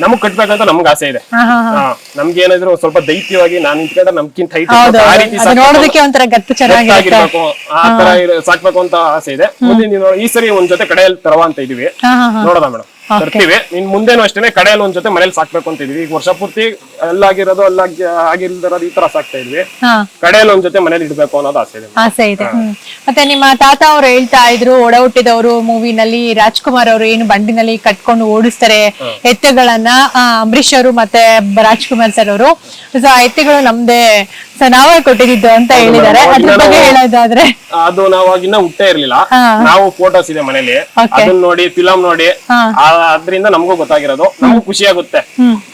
ನಮಗ್ ಕಟ್ಬೇಕಂತ ನಮ್ಗ್ ಆಸೆ ಇದೆ. ಹಾ ನಮ್ಗೆ ಏನಾದ್ರು ಸ್ವಲ್ಪ ದೈತ್ಯವಾಗಿ ನಾನ್ ನಿಂತ್ಕೊಂಡ್ರೆ ನಮ್ಗಿಂತ ಹೈಟ್ ಆ ರೀತಿ ಅದು ನೋಡೋದಕ್ಕೆ ಒಂಥರ ಗತ್ತು ಚೆನ್ನಾಗಿರುತ್ತೆ. ಆಗಿರ್ಬೇಕು. ಆ ತರ ಇರ- ಸಾಕ್ಬೇಕು ಅಂತ ಆಸೆ ಇದೆ. ಮುಂದಿನ ದಿನ ಈ ಸರಿ ಒಂದ್ ಜೊತೆ ಕಡೆಯಲ್ಲಿ ತರವಾ ಅಂತ ಇದೀವಿ ಹಾ ಹಾ ಹಾ. ನೋಡೋಣ ಮೇಡಮ್. ತರ್ತೀವಿ. ಇನ್ ಮುಂದೇನು ಅಷ್ಟೇನೆ ಕಡೆಯಲ್ಲಿ ಒಂದ್ ಜೊತೆ ಮನೇಲಿ ಸಾಕ್ಬೇಕು ಅಂತ ಇದೀವಿ. ಈಗ ವರ್ಷ ಪೂರ್ತಿ ಅಲ್ಲಾಗಿರೋದು ಅಲ್ಲ ಆಗಿಲ್ದಿರೋದು ಈ ತರ ಸಾಕ್ತಾ ಇದ್ವಿ. ಕಡೆಯಲ್ಲಿ ಒಂದ್ ಜೊತೆ ಮನೇಲಿ ಇಡ್ಬೇಕು ಅನ್ನೋದು ಆಸೆ ಇದೆ. ಆಸೆ ಇದೆ. ಮತ್ತೆ ನಿಮ್ಮ ತಾತ ಅವರು ಹೇಳ್ತಾ ಇದ್ರು ಒಡ ಹುಟ್ಟಿದವರು ಮೂವಿನಲ್ಲಿ ರಾಜ್ಕುಮಾರ್ ಅವರು ಏನು ಬಂಡಿನಲ್ಲಿ ಕಟ್ಕೊಂಡು ಓಡಿಸ್ತಾರೆ. ಎತ್ತುಗಳನ್ನ ಅಂಬರೀಶ್ ಅವರು ಮತ್ತೆ ರಾಜ್ಕುಮಾರ್ ಸರ್ ಅವರು. ಸೊ ಆ ಎತ್ತುಗಳು ನಮ್ದೇ ಸೊ ನಾವೇ ಕೊಟ್ಟಿದ್ದು ಅಂತ ಹೇಳಿದ್ದಾರೆ. ಅದ್ರ ಬಗ್ಗೆ ಹೇಳೋದಾದ್ರೆ. ಅದು ನಾವು ಆಗಿನ್ನ ಹುಟ್ಟೇ ಇರ್ಲಿಲ್ಲ. ನಾವು ಫೋಟೋಸ್ ಇದೆ ಮನೇಲಿ. ಅದನ್ನ ನೋಡಿ ಫಿಲಂ ನೋಡಿ. ಅದ್ರಿಂದ ನಮಗೂ ಗೊತ್ತಾಗಿರೋದು. ನಮಗೂ ಖುಷಿ ಆಗುತ್ತೆ.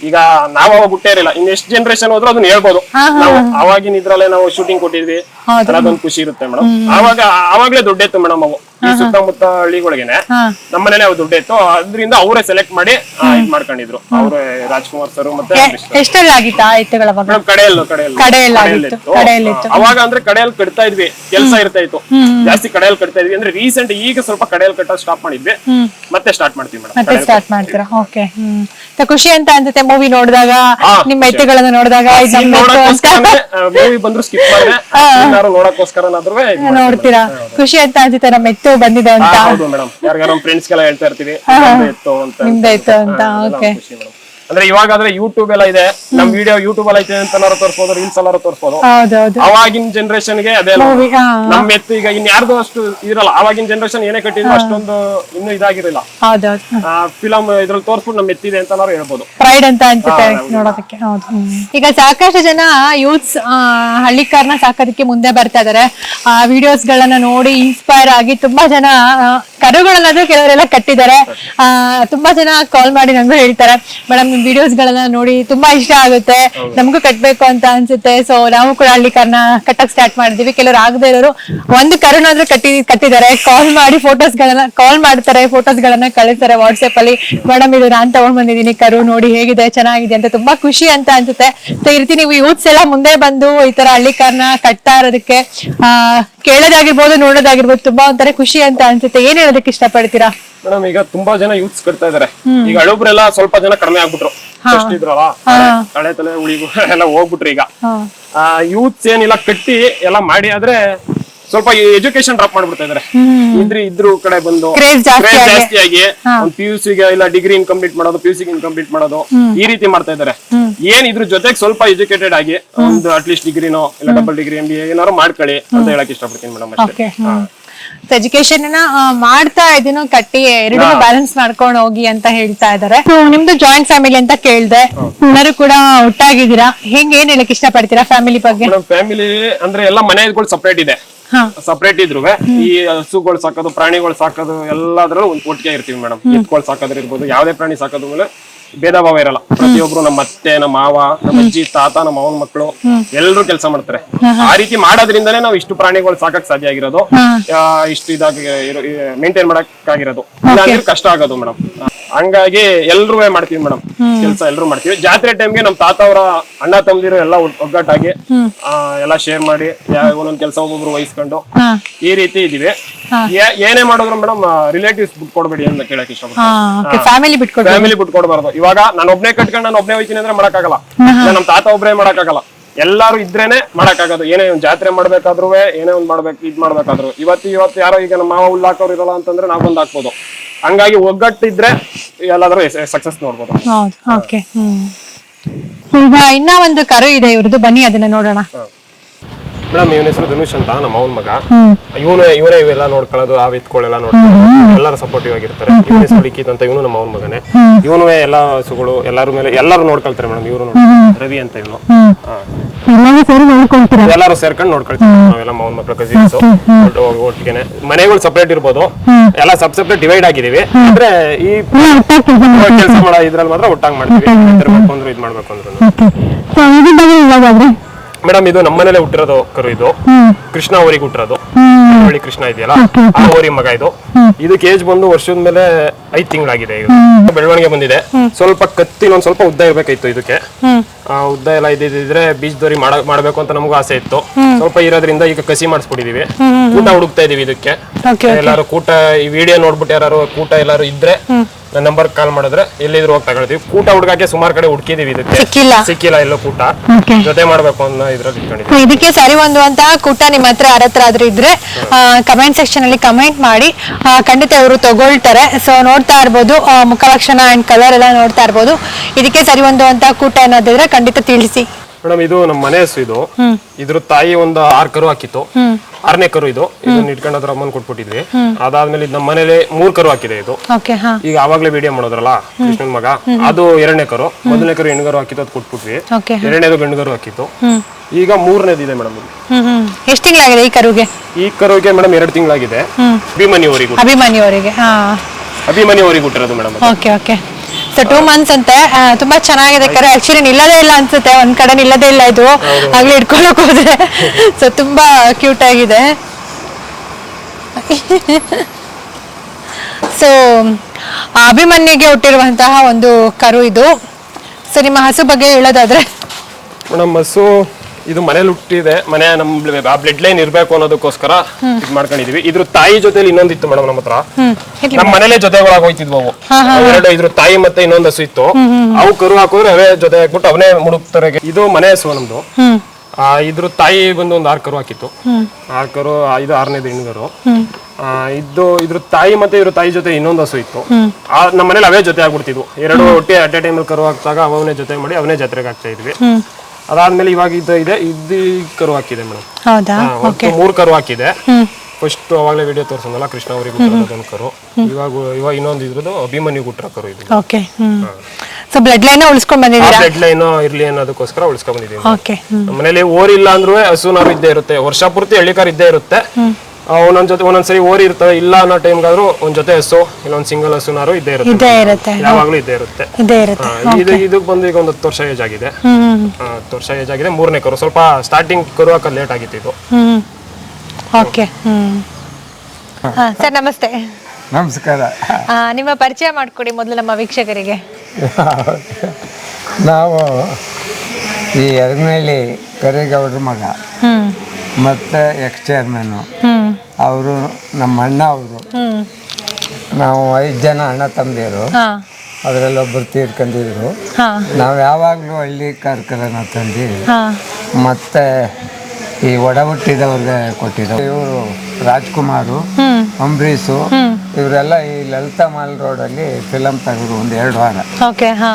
ಈಗ ನಾವು ಅವಾಗ ಹುಟ್ಟೇ ಇರಲಿಲ್ಲ. ಇನ್ ಎಷ್ಟು ಜನರೇಷನ್ ಹೋದ್ರೂ ಅದನ್ನ ಹೇಳ್ಬೋದು. ನಾವು ಅವಾಗಿನ ಇದ್ರಲ್ಲೇ ನಾವು ಶೂಟಿಂಗ್ ಕೊಟ್ಟಿದ್ವಿ. ಅದೊಂದು ಖುಷಿ ಇರುತ್ತೆ ಮೇಡಮ್. ಅವಾಗ ಅವಾಗ್ಲೇ ದುಡ್ಡೆತ್ತು ಮೇಡಮ್ ಅವು. ಈ ಸುತ್ತಮುತ್ತ ಹಳ್ಳಿಗಳಿಗೆನೆ ನಮ್ಮನೇಲೆ ಅವು ದುಡ್ಡೆತ್ತು ಅದರಿಂದ ಅವರೇ ಸೆಲೆಕ್ಟ್ ಮಾಡಿ ಇದ್ ಮಾಡ್ಕೊಂಡಿದ್ರು. ಅವರೇ ರಾಜ್ಕುಮಾರ್ ಸರ್ ಮತ್ತೆ. ಎಷ್ಟೆಲ್ಲ ಆಗಿತ್ತಾ ಎತ್ತುಗಳ ಮೇಡಮ್ ಕಡೆಯಲ್ಲೂ ಕಡೆಯಲ್ಲಿ. ಕಡೆಯಲ್ಲಿತ್ತು. ಅವಾಗ ಅಂದ್ರೆ ಕಡೆಯಲ್ಲಿ ಕಟ್ತಾ ಇದ್ವಿ. ಕೆಲಸ ಇರ್ತಾ ಇತ್ತು. ಜಾಸ್ತಿ ಕಡೆಯಲ್ಲಿ ಕಟ್ತಾ ಇದ್ವಿ. ಅಂದ್ರೆ ರೀಸೆಂಟ್ ಈಗ ಸ್ವಲ್ಪ ಕಡೆಯಲ್ಲಿ ಕಟ್ಟೋದು ಸ್ಟಾಪ್ ಮಾಡಿದ್ವಿ. ಮತ್ತೆ ಸ್ಟಾರ್ಟ್ ಮಾಡ್ತೀವಿ ಮೇಡಮ್. ಮತ್ತೆ ಸ್ಟಾರ್ಟ್ ಮಾಡ್ತೀರಾ? Okay hmm. ಮತ್ತೆ ಖುಷಿ ಅಂತ ಅನ್ಸುತ್ತೆ ಮೂವಿ ನೋಡಿದಾಗ ನಿಮ್ಮ ಎತ್ತುಗಳನ್ನ ನೋಡಿದಾಗ ಮೂವಿ ಬಂದ್ರು ಸ್ಕಿಪ್ ಮಾಡಿದ್ರೆ ಏನಾರು ನೋಡಕ್ಕೋಸ್ಕರನಾದ್ರೂ ನೋಡ್ತೀರಾ? ಖುಷಿ ಅಂತ ಅನ್ಸುತ್ತೆ ನಮ್ಮ ಎತ್ತು ಬಂದಿದೆ ಅಂತ? ಹೌದು ಮೇಡಮ್. ಯಾರಿಗಾರ ನಮ್ಮ ಫ್ರೆಂಡ್ಸ್ಗೆಲ್ಲ ಹೇಳ್ತಾ ಇರ್ತೀವಿ ನಮ್ದು ಎತ್ತು ಅಂತ. ನಿಮ್ದು ಎತ್ತು ಅಂತ ಓಕೆ. ಖುಷಿ ಇವಾಗ ಆದ್ರೆ ಯೂಟ್ಯೂಬ್ ಎಲ್ಲ ಇದೆ. ನಮ್ ವಿಡಿಯೋ ಯೂಟ್ಯೂಬ್ ಅಲ್ಲಿ ಐತೆ ಅಂತ ತೋರಿಸಬಹುದು ರೀಲ್ಸ್ ಎಲ್ಲಾರು ತೋರಿಸಬಹುದು ಹೌದೌದು. ಅವಾಗಿನ ಜನರೇಷನ್ಗೆ ಅದೇ ನಮ್ ಎತ್ತು ಈಗ ಇನ್ ಯಾರ್ದು ಅಷ್ಟು ಇರಲ್ಲ. ಅವಾಗಿನ ಜನರೇಷನ್ ಏನೇ ಕಟ್ಟಿದ್ರು ಅಷ್ಟೊಂದು ಇನ್ನು ಇದಾಗಿರಲಿಲ್ಲ. ಫಿಲಂ ಇದ್ರಲ್ಲಿ ತೋರಿಸ್ಬಿಟ್ಟು ನಮ್ ಎತ್ತಿದೆ ಅಂತ ಹೇಳ್ಬೋದು. ಪ್ರೈಡ್ ಅಂತ ಅನ್ಸುತ್ತೆ ನೋಡೋದಕ್ಕೆ. ಹೌದು. ಈಗ ಸಾಕಷ್ಟು ಜನ ಯೂತ್ಸ್ ಹಳ್ಳಿಕಾರ್ನ ಸಾಕೋದಕ್ಕೆ ಮುಂದೆ ಬರ್ತಾ ಇದಾರೆ. ಆ ವಿಡಿಯೋಸ್ ಗಳನ್ನ ನೋಡಿ ಇನ್ಸ್ಪೈರ್ ಆಗಿ ತುಂಬಾ ಜನ ಕರುಗಳನ್ನಾದ್ರೂ ಕೆಲವರೆಲ್ಲ ಕಟ್ಟಿದ್ದಾರೆ. ಆ, ತುಂಬಾ ಜನ ಕಾಲ್ ಮಾಡಿ ನಂಗೂ ಹೇಳ್ತಾರೆ. ಮೇಡಮ್ ನಿಮ್ ವಿಡಿಯೋಸ್ ಗಳನ್ನ ನೋಡಿ ತುಂಬಾ ಇಷ್ಟ ಆಗುತ್ತೆ. ನಮಗೂ ಕಟ್ಬೇಕು ಅಂತ ಅನ್ಸುತ್ತೆ. ಸೊ ನಾವು ಕೂಡ ಹಳ್ಳಿಕಾರ್ನ ಕಟ್ಟಕ್ ಸ್ಟಾರ್ಟ್ ಮಾಡಿದೀವಿ. ಕೆಲವರು ಆಗದೆ ಇರೋರು ಒಂದು ಕರುನಾದ್ರೂ ಕಟ್ಟಿ, ಕಟ್ಟಿದ್ದಾರೆ. ಕಾಲ್ ಮಾಡಿ ಫೋಟೋಸ್ ಗಳನ್ನ ಕಾಲ್ ಮಾಡ್ತಾರೆ ಫೋಟೋಸ್ ಗಳನ್ನ ಕಳಿಸ್ತಾರೆ ವಾಟ್ಸ್ಆಪ್ ಅಲ್ಲಿ. ಮೇಡಮ್ ಇದು ನಾನ್ ತಗೊಂಡ್ ಬಂದಿದ್ದೀನಿ. ಕರು ನೋಡಿ ಹೇಗಿದೆ, ಚೆನ್ನಾಗಿದೆ ಅಂತ ತುಂಬಾ ಖುಷಿ ಅಂತ ಅನ್ಸುತ್ತೆ. ಸೊ ಈ ರೀತಿ ನೀವು ಯೂತ್ಸ್ ಎಲ್ಲ ಮುಂದೆ ಬಂದು ಈ ತರ ಹಳ್ಳಿ ಕಾರ್ನ ಕಟ್ತಾ ಇರೋದಕ್ಕೆ, ಆ, ಕೇಳೋದಾಗಿರ್ಬೋದು, ನೋಡೋದಾಗಿರ್ಬೋದು ತುಂಬಾ ಒಂಥರ ಖುಷಿ ಅಂತ ಅನ್ಸುತ್ತೆ. ಏನ್ ಹೇಳೋದಕ್ಕೆ ಇಷ್ಟಪಡ್ತೀರಾ? ಮೇಡಮ್ ಈಗ ತುಂಬಾ ಜನ ಯೂತ್ಸ್ ಕಟ್ತಾ ಇದಾರೆ. ಈಗ ಹಳೊಬ್ರೆಲ್ಲ ಸ್ವಲ್ಪ ಜನ ಕಡಿಮೆ ಆಗ್ಬಿಟ್ರು. ಫಸ್ಟ್ ಇದ್ರಲ್ಲ? ತಲೆ ತಲೆ ಉಳಿಗು ಎಲ್ಲ ಹೋಗ್ಬಿಟ್ರು ಈಗ. ಯೂತ್ಸ್ ಏನಿಲ್ಲ ಕಟ್ಟಿ ಎಲ್ಲ ಮಾಡಿ ಆದ್ರೆ ಸ್ವಲ್ಪ ಎಜುಕೇಶನ್ ಡ್ರಾಪ್ ಮಾಡ್ಬಿಡ್ತಾ ಇದಾರೆ. ಇದ್ರೆ ಇದ್ರು ಕಡೆ ಬಂದು ಜಾಸ್ತಿ ಆಗಿ. ಒಂದ್ ಒಂದು ಪಿ ಯು ಸಿಗೆ ಇಲ್ಲ ಡಿಗ್ರಿ ಇನ್ಕಂಪ್ಲೀಟ್ ಮಾಡೋದು ಪಿ ಯು ಸಿ ಇನ್ಕಂಪ್ಲೀಟ್ ಮಾಡೋದು ಈ ರೀತಿ ಮಾಡ್ತಾ ಇದಾರೆ. ಏನ್ ಇದ್ರ ಜೊತೆಗೆ ಸ್ವಲ್ಪ ಎಜುಕೇಟೆಡ್ ಆಗಿ ಒಂದು ಅಟ್ಲೀಸ್ಟ್ ಡಿಗ್ರಿನೋ ಇಲ್ಲ ಡಬಲ್ ಡಿಗ್ರಿ ಎಂ ಬಿ ಏನಾರು ಮಾಡ್ಕೊಳ್ಳಿ ಅಂತ ಹೇಳಕ್ ಇಷ್ಟಪಡ್ತೀನಿ ಮೇಡಮ್ ಅಷ್ಟೇ. ಎಜುಕೇಶನ್ ಮಾಡ್ತಾ ಇದೀನೋ ಕಟ್ಟಿ ಎರಡು ಬ್ಯಾಲೆನ್ಸ್ ಮಾಡ್ಕೊಂಡು ಹೋಗಿ ಅಂತ ಹೇಳ್ತಾ ಇದಾರೆ. ನಿಮ್ದು ಜಾಯಿಂಟ್ ಫ್ಯಾಮಿಲಿ ಅಂತ ಕೇಳ್ದೆ. ಎಲ್ಲರೂ ಕೂಡ ಒಟ್ಟಾಗಿದ್ದೀರಾ? ಹೆಂಗ್ ಏನ್ ಹೇಳಕ್ ಇಷ್ಟ ಪಡ್ತೀರಾ ಫ್ಯಾಮಿಲಿ ಬಗ್ಗೆ ಫ್ಯಾಮಿಲಿ ಅಂದ್ರೆ ಎಲ್ಲ ಮನೆಗಳು ಸಪರೇಟ್ ಇದೆ. ಸಪರೇಟ್ ಇದ್ರು ಈ ಹಸುಗಳು ಸಾಕೋದು ಪ್ರಾಣಿಗಳು ಸಾಕೋದು ಎಲ್ಲದ್ರಲ್ಲೂ ಒಂದು ಒಟ್ಟಿಗೆ ಇರ್ತೀವಿ ಮೇಡಮ್ ಎತ್ಕೊಳ್ ಸಾಕೋದ್ರ ಇರ್ಬೋದು ಯಾವ್ದೇ ಪ್ರಾಣಿ ಸಾಕೋದು ಮೇಲೆ ಭೇದ ಭಾವ ಇರಲ್ಲ. ಪ್ರತಿಯೊಬ್ರು ನಮ್ಮ ಅತ್ತೆ ನಮ್ಮ ಮಾವ ನಮ್ಮ ಅಜ್ಜಿ ತಾತ ನಮ್ಮ ಅವನ ಮಕ್ಕಳು ಎಲ್ಲರೂ ಕೆಲಸ ಮಾಡ್ತಾರೆ. ಆ ರೀತಿ ಮಾಡೋದ್ರಿಂದನೇ ನಾವು ಇಷ್ಟು ಪ್ರಾಣಿಗಳು ಸಾಕಕ್ ಸಾಧ್ಯ ಆಗಿರೋದು. ಇಷ್ಟು ಇದಾಗಿ ಮೇಂಟೈನ್ ಮಾಡಕ್ ಆಗಿರೋದು ಕಷ್ಟ ಆಗೋದು ಮೇಡಮ್ ಹಂಗಾಗಿ ಎಲ್ರೂ ಮಾಡ್ತೀವಿ ಮೇಡಮ್. ಕೆಲಸ ಎಲ್ರು ಮಾಡ್ತೀವಿ. ಜಾತ್ರೆ ಟೈಮ್ಗೆ ನಮ್ ತಾತ ಅವರ ಅಣ್ಣ ತಮ್ಮದಿರು ಎಲ್ಲ ಒಗ್ಗಟ್ಟಾಗಿ ಆ, ಎಲ್ಲ ಶೇರ್ ಮಾಡಿ ಯಾವ ಒಂದೊಂದ್ ಕೆಲಸ ಒಬ್ಬೊಬ್ರು ವಹಿಸ್ಕೊಂಡು ಈ ರೀತಿ ಇದೀವಿ ಏ- ಏನೇ ಮಾಡಿದ್ರು ಮೇಡಮ್ ರಿಲೇಟಿವ್ಸ್ ಬಿಟ್ಟು ಕೊಡ್ಬೇಡಿ ಅಂತ ಕೇಳಕ್ ಓಕೆ ಫ್ಯಾಮಿಲಿ ಬಿಟ್ಕೊಡ್ಬೇಕು ಫ್ಯಾಮಿಲಿ ಬಿಟ್ಟು ಕೊಡಬಾರ್ದು ಇವಾಗ ನಾನು ಒಬ್ನೇ ಕಟ್ಕೊಂಡು ನಾನು ಒಬ್ನೇ ಹೋಯ್ತೀನಿ ಅಂದ್ರೆ ಮಾಡಕ್ಕಾಗಲ್ಲ. ಇಲ್ಲ ನಮ್ ತಾತ ಒಬ್ರೇ ಮಾಡಕ್ಕಾಗಲ್ಲ. ಎಲ್ಲಾರು ಇದ್ರೇನೆ ಮಾಡಕ್ಕಾಗೋದು. ಏನೇ ಒಂದ್ ಜಾತ್ರೆ ಮಾಡ್ಬೇಕಾದ್ರೂ ಏನೇ ಒಂದ್ ಮಾಡ್ಬೇಕು ಇದ್ ಮಾಡ್ಬೇಕಾದ್ರು. ಇವತ್ತು ಇವತ್ತು ಯಾರೋ ಈಗ ನಮ್ಮ ಮಾವ ಉಲ್ಲಾಕವ್ರು ಇರಲ್ಲ ಅಂತಂದ್ರೆ ನಾವ್ ಬಂದ್ ಹಾಕ್ಬೋದು. ಹಂಗಾಗಿ ಒಗ್ಗಟ್ಟಿದ್ರೆ ಎಲ್ಲಾದ್ರೂ ಸಕ್ಸಸ್ ನೋಡ್ಬೋದು. ಹೌದು ಓಕೆ ಹ್ಮ್. ಈಗ ಇನ್ನ ಒಂದು ಕರು ಇದೆ ಇವ್ರದ್ದು. ಬನ್ನಿ ಅದನ್ನ ನೋಡೋಣ. ಮೇಡಮ್ ಇವನ ಹೆಸರು ಧನುಷ್ ಅಂತ ನಮ್ಮ ಅವನ ಮಗ. ಹ್ಮ್. ಇವನು ಇವರೇ ಇವೆಲ್ಲ ನೋಡ್ಕೊಳ್ಳೋದು ಆ ಎತ್ಕೊಳ್ಳೆಲ್ಲ ನೋಡ್ಕೊಳ್ಳೋದು. ಎಲ್ಲರೂ ಸಪೋರ್ಟಿವ್ ಆಗಿರ್ತಾರೆ. ಇವನ ಹೆಸರು ಲಿಖಿತ್ ಅಂತ ಇವನು ನಮ್ಮ ಅವನ ಮಗನೇ. ಇವನು ಎಲ್ಲ ಹಸುಗಳು ಎಲ್ಲರ ಮೇಲೆ ಎಲ್ಲರೂ ನೋಡ್ಕೊಳ್ತಾರೆ ಮೇಡಮ್. ಇವರು ರವಿ ಅಂತ ಇವನು. ಎಲ್ಲರೂ ಸೇರಿ ನೋಡ್ಕೊಳ್ತೀರಾ? ಎಲ್ಲರೂ ಸೇರ್ಕೊಂಡು ನೋಡ್ಕೊಳ್ತೀವಿ. ನಾವೆಲ್ಲ ಮಾವನ್ ಮಕ್ಳು ಕಸಿನ್ಸ್ ಒಟ್ಟಿಗೆನೆ. ಮನೆಗಳು ಸಪರೇಟ್ ಇರ್ಬೋದು. ಎಲ್ಲ ಸಬ್ ಸಪ್ರೇಟ್ ಡಿವೈಡ್ ಆಗಿದೀವಿ ಅಂದ್ರೆ ಈ ಕೆಲಸ ಮಾಡೋ ಇದ್ರಲ್ಲಿ ಮಾತ್ರ ಒಟ್ಟಾಗಿ ಮಾಡ್ತೀವಿ. ತಿರ್ಬೇಕು ಅಂದ್ರೆ ಇದ್ ಮಾಡ್ಬೇಕು ಅಂದ್ರು ಮೇಡಮ್ ಇದು ನಮ್ಮ ಮನೇಲೆ ಹುಟ್ಟಿರೋದು ಕರು ಇದು. ಕೃಷ್ಣ ಅವರಿಗೆ ಹುಟ್ಟಿರೋದು. ಹೊಳಿ ಕೃಷ್ಣ ಇದೆಯಲ್ಲ? ಆ ಮಗ ಇದು. ಇದು ಕೇಜ್ ಬಂದು ವರ್ಷದ ಮೇಲೆ ಐದ್ ತಿಂಗಳಾಗಿದೆ ಇದು. ಬೆಳವಣಿಗೆ ಬಂದಿದೆ. ಸ್ವಲ್ಪ ಕತ್ತಿನ ಒಂದ್ ಸ್ವಲ್ಪ ಉದ್ದ ಇರ್ಬೇಕಾಯ್ತು ಇದಕ್ಕೆ. ಆ, ಉದ್ದ ಎಲ್ಲ ಇದ್ದಿದ್ರೆ ಬೀಜದೋರಿ ದೋರಿ ಮಾಡ್ಬೇಕು ಅಂತ ನಮಗೂ ಆಸೆ ಇತ್ತು. ಸ್ವಲ್ಪ ಇರೋದ್ರಿಂದ ಈಗ ಕಸಿ ಮಾಡಿಸ್ಬಿಟ್ಟಿದೀವಿ. ಊಟ ಹುಡುಕ್ತಾ ಇದೀವಿ ಇದಕ್ಕೆ. ಎಲ್ಲಾರು ಕೂಟ ಈ ವಿಡಿಯೋ ನೋಡ್ಬಿಟ್ಟು ಯಾರು ಕೂಟ ಎಲ್ಲಾರು ಇದ್ರೆ ನನ್ನ ನಂಬರ್ ಕಾಲ್ ಮಾಡಿದ್ರೆ ಎಲ್ಲಿದ್ರು ಹೋಗಿ ತಗೊಳ್ತೀವಿ. ಕೂಟ ಹುಡುಗಕ್ಕೆ ಸುಮಾರು ಕಡೆ ಹುಡುಕಿದೀವಿ ಇದಕ್ಕೆ. ಸಿಕ್ಕಿಲ್ಲ? ಸಿಕ್ಕಿಲ್ಲ ಎಲ್ಲೋ ಕೂಟ. ಜೊತೆ ಮಾಡ್ಬೇಕು ಅನ್ನೋ ಇದ್ರಲ್ಲಿ ಇದಕ್ಕೆ ಸರಿ ಹೊಂದುವಂತಹ ಕೂಟ ನಿಮ್ಮ ಹತ್ರ ಯಾರ ಹತ್ರ ಆದ್ರೂ ಇದ್ರೆ ಕಮೆಂಟ್ ಸೆಕ್ಷನ್ ಅಲ್ಲಿ ಕಮೆಂಟ್ ಮಾಡಿ. ಆ, ಖಂಡಿತ ಇವರು ತಗೊಳ್ತಾರೆ. ಸೊ ನೋಡ್ತಾ ಇರ್ಬೋದು ಆ, ಮುಖಲಕ್ಷಣ ಅಂಡ್ ಕಲರ್ ಎಲ್ಲ ನೋಡ್ತಾ ಇರ್ಬೋದು. ಇದಕ್ಕೆ ಸರಿ ಹೊಂದುವಂತಹ ಕೂಟ ಏನಾದಿದ್ರೆ ಖಂಡಿತ ತಿಳಿಸಿ. ಮೇಡಮ್ ಇದು ನಮ್ಮ ಮನೆ ಹಸು ಇದು. ಇದ್ರ ತಾಯಿ ಒಂದು ಆರ್ ಕರು ಹಾಕಿತ್ತು ಆರನೇ ಕರು ಇದು. ಇದನ್ನ ಇಟ್ಕೊಂಡು ಅದ್ರ ಅಮ್ಮನ್ ಕೊಟ್ಬಿಟ್ಟಿದ್ವಿ. ಅದಾದ್ಮೇಲೆ ಇದು ನಮ್ಮ ಮನೇಲಿ ಮೂರ್ ಕರು ಹಾಕಿದೆ ಇದು. ಓಕೆ ಹಾ. ಈಗ ಆವಾಗ್ಲೇ ವಿಡಿಯೋ ಮಾಡೋದ್ರಲ್ಲ ಕೃಷ್ಣನ್ ಮಗ. ಅದು ಎರಡನೇ ಕರು. ಮೊದಲನೇ ಕರು ಹೆಣ್ಗರು ಹಾಕಿತ್ತು ಅದು ಕೊಟ್ಬಿಟ್ವಿ. ಓಕೆ ಎರಡನೇದು ಗಂಡುಗರು ಹಾಕಿತ್ತು ಈಗ ಮೂರನೇದು ಇದೆ ಮೇಡಮ್ ಎಷ್ಟು ತಿಂಗಳಾಗಿದೆ ಈ ಕರುಗೆ? ಈ ಕರುಗೆ ಮೇಡಮ್ ಎರಡು ತಿಂಗಳಾಗಿದೆ. ಅಭಿಮಾನಿ ಅವರಿಗೆ ಅಭಿಮಾನಿ ಅವರಿಗೆ ಹಾ. ಅಭಿಮನ್ಯು ಅವರಿಗೆ ಹುಟ್ಟಿರೋದು madam okay okay so two months ಅಂತೆ. ಆ, ತುಂಬಾ ಚೆನ್ನಾಗಿದೆ ಕರೆ. ಆಕ್ಚುಲಿ ನಿಲ್ಲದೇ ಇಲ್ಲ ಅನ್ಸುತ್ತೆ. ಒಂದ್ ಕಡೆ ನಿಲ್ಲದೇ ಇಲ್ಲ ಇದು. ಆಗ್ಲೇ ಇಟ್ಕೊಳಕ್ ಹೋದ್ರೆ ಸೊ ತುಂಬಾ ಕ್ಯೂಟ್ ಆಗಿದೆ. ಸೊ ಅಭಿಮನ್ಯುಗೆ ಹುಟ್ಟಿರುವಂತಹ ಒಂದು ಕರು ಇದು. ಸೊ ನಿಮ್ಮ ಹಸು ಬಗ್ಗೆ ಹೇಳೋದಾದ್ರೆ? ಮೇಡಮ್ ಹಸು ಇದು ಮನೇಲಿ ಹುಟ್ಟಿದೆ ಮನೆ ನಮ್ ಆ ಬ್ಲಡ್ ಲೈನ್ ಇರ್ಬೇಕು ಅನ್ನೋದಕ್ಕೋಸ್ಕರ ಇದು ಮಾಡ್ಕೊಂಡಿದೀವಿ. ಇದ್ರ ತಾಯಿ ಜೊತೆಲಿ ಇನ್ನೊಂದಿತ್ತು ಮೇಡಮ್ ನಮ್ಮ ಹತ್ರ ನಮ್ ಮನೇಲೆ ನಮ್ಮ ಮನೇಲೆ ಜೊತೆಗೊಳಗೆ ಹೋಯ್ತಿದ್ವು ಅವು. ಎರಡು ಇದ್ರ ತಾಯಿ ಮತ್ತೆ ಇನ್ನೊಂದ್ ಹಸು ಇತ್ತು. ಅವು ಕರು ಹಾಕಿದ್ರೆ ಅವೇ ಜೊತೆ ಹಾಕ್ಬಿಟ್ಟು ಅವನೇ ಮುಡುಕ್ತಾರೆ ಇದು ಮನೆ ಹಸು ನಮ್ದು. ಆ, ಇದ್ರ ತಾಯಿ ಬಂದು ಒಂದು ಆರ್ ಕರು ಹಾಕಿತ್ತು. ಆರ್ ಕರು ಇದು ಆರನೇದು ಹೆಣ್ಗರು. ಆ, ಇದು ಇದ್ರ ತಾಯಿ ಮತ್ತೆ ಇದ್ರ ತಾಯಿ ಜೊತೆ ಇನ್ನೊಂದ್ ಹಸು ಇತ್ತು. ಆ, ನಮ್ಮ ಮನೇಲಿ ಅವೇ ಜೊತೆ ಆಗ್ಬಿಡ್ತಿದ್ವು. ಎರಡು ಒಟ್ಟಿ ಅಟ್ ಎ ಟೈಮಲ್ಲಿ ಕರು ಹಾಕ್ದಾಗ ಅವನೇ ಜೊತೆ ಮಾಡಿ ಅವನೇ ಜಾತ್ರೆಗೆ ಹಾಕ್ತಾ ಇದ್ವಿ. ಅದಾದ್ಮೇಲೆ ಇವಾಗ ಇದು ಇದೆ ಇದು ಕರು ಹಾಕಿದೆ ಮೇಡಮ್. ಹೌದಾ? ಮೂರು ಕರು ಹಾಕಿದೆ. ಫಸ್ಟ್ ಅವಾಗಲೇ ವಿಡಿಯೋ ತೋರಿಸೋದಲ್ಲ ಕೃಷ್ಣ ಅವರಿಗೆ ಒಂದು ಕರು. ಇವಾಗ ಇವಾಗ ಇನ್ನೊಂದು ಇದ್ರದ್ದು ಅಭಿಮನ್ಯು ಗುಟ್ರ ಕರು ಇದು. ಓಕೆ ಸೊ ಬ್ಲಡ್ ಲೈನ್ ಉಳಿಸ್ಕೊಂಡ್ ಬಂದಿದ್ದೀರಾ? ಬ್ಲಡ್ ಲೈನ್ ಇರ್ಲಿ ಅನ್ನೋದಕ್ಕೋಸ್ಕರ ಉಳಿಸ್ಕೊಂಡ್ ಬಂದಿದ್ದೀವಿ ಓಕೆ ಮನೇಲಿ ಓರಿ ಇಲ್ಲ ಅಂದ್ರೂ ಹಸುನಾರು ಇದ್ದೇ ಇರುತ್ತೆ. ವರ್ಷ ಪೂರ್ತಿ ಹಳ್ಳಿಕಾರ್ ಇದ್ದೇ ಇರುತ್ತೆ. ಒಂದೊಂದ್ ಜೊತೆ ಒಂದೊಂದ್ಸರಿ ಓರಿ ಇರ್ತವೆ ಇಲ್ಲ ಅನ್ನೋ ಟೈಮ್ಗಾದ್ರೂ ಒಂದ್ ಜೊತೆ ಹಸು ಇಲ್ಲೊಂದ್ ಸಿಂಗಲ್ ಹಸುನಾರು ಇದ್ದೇ ಇರುತ್ತೆ. ಇದೇ ಇರುತ್ತೆ ಯಾವಾಗ್ಲೂ ಇದ್ದೇ ಇರುತ್ತೆ. ಇದೇ ಇರುತ್ತೆ ಆ, ಇದು ಇದಕ್ಕೆ ಬಂದು ಈಗ ಒಂದು ಹತ್ತು ವರ್ಷ ಏಜ್ ಆಗಿದೆ. ಹ್ಮ್ ಹತ್ತು ವರ್ಷ ಏಜ್ ಆಗಿದೆ ಮೂರನೇ ಕರು. ಸ್ವಲ್ಪ ಸ್ಟಾರ್ಟಿಂಗ್ ಕರು ಹಾಕೋದು ಲೇಟ್ ಆಗಿತ್ತು ಇದು. Hmm okay hmm. ಹಾ. ಸರ್ ನಮಸ್ತೆ. ನಮಸ್ಕಾರ. ಆ, ನಿಮ್ಮ ಪರಿಚಯ ಮಾಡ್ಕೊಡಿ ಮೊದಲು ನಮ್ಮ ವೀಕ್ಷಕರಿಗೆ. ನಾವು ಈ ಎರಗನಹಳ್ಳಿ ಕರೇಗೌಡ್ರ ಮಗ. ಹ್ಮ್. ಮತ್ತು ಎಕ್ಸ್ ಚೇರ್ಮನ್ನು ಹ್ಮ್. ಅವರು ನಮ್ಮ ಅಣ್ಣ ಅವರು. ನಾವು ಐದು ಜನ ಅಣ್ಣ ತಂದಿರು ಹಾ. ಅದರಲ್ಲೊಬ್ಬರು ತೀರ್ಕೊಂಡಿದ್ರು. ಹಾ. ನಾವು ಯಾವಾಗಲೂ ಹಳ್ಳಿ ಕಾರ್ಕರನ ತಂದು ಹಾ. ಮತ್ತು ಈ ಒಡ ಕೊಟ್ಟಿದ್ರು ಇವರು ರಾಜ್ಕುಮಾರು ಹ್ಮ್. ಅಂಬರೀಷು ಇವರೆಲ್ಲ ಈ ಲಲಿತಾ ಮಾಲ್ ರೋಡಲ್ಲಿ ಫಿಲಮ್ ತೆಗೆದ್ರು ಒಂದು ಎರಡು ವಾರ. ಓಕೆ ಹಾ.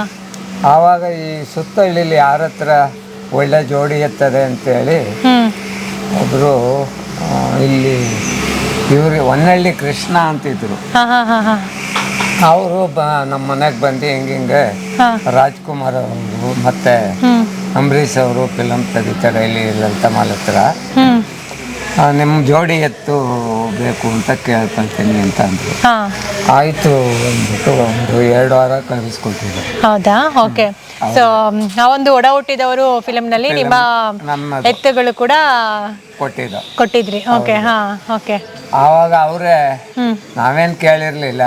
ಆವಾಗ ಈ ಸುತ್ತಹಳ್ಳಿಲಿ ಯಾರ ಹತ್ರ ಒಳ್ಳೆ ಜೋಡಿ ಎತ್ತದೆ ಅಂತೇಳಿ ಹ್ಮ್. ಒಬ್ಬರು ಇಲ್ಲಿ ಇವ್ರಿಗೆ ಹೊನ್ನಳ್ಳಿ ಕೃಷ್ಣ ಅಂತಿದ್ರು. ಅವರು ಬ ನಮ್ಮ ಮನೆಗೆ ಬಂದು ಹಿಂಗ ಹಿಂಗೆ ರಾಜ್ಕುಮಾರ್ ಅವರು ಮತ್ತೆ ಅಂಬರೀಶ್ ಅಂಬರೀಷ್ ಅವರು ಫಿಲಮ್ ತೆಗಿತಾರೆ ಇಲ್ಲಿ ಲಲಿತಾ ಮಾಲ್ ಹತ್ರ ನಿಮ್ಮ ಜೋಡಿ ಎತ್ತು ಬೇಕು ಅಂತ ಕೇಳ್ಕೊಳ್ತೀನಿ ಅಂತ ಅಂದ್ರು. ಹಾ. ಆಯಿತು ಅಂದ್ಬಿಟ್ಟು ಒಂದು ಎರಡು ವಾರ ಕಳಿಸ್ಕೊಟ್ಟಿದ್ರು ಹೌದಾ? ಓಕೆ. ಸೊ ಆ ಒಂದು ಒಡ ಹುಟ್ಟಿದವರು ಫಿಲಮ್ನಲ್ಲಿ ನಿಮ್ಮ ನಮ್ಮ ಎತ್ತುಗಳು ಕೂಡ ಕೊಟ್ಟಿದ್ದು. ಕೊಟ್ಟಿದ್ರಿ. ಓಕೆ ಹಾ ಓಕೆ. ಆವಾಗ ಅವರೇ ನಾವೇನ್ ಕೇಳಿರ್ಲಿಲ್ಲ.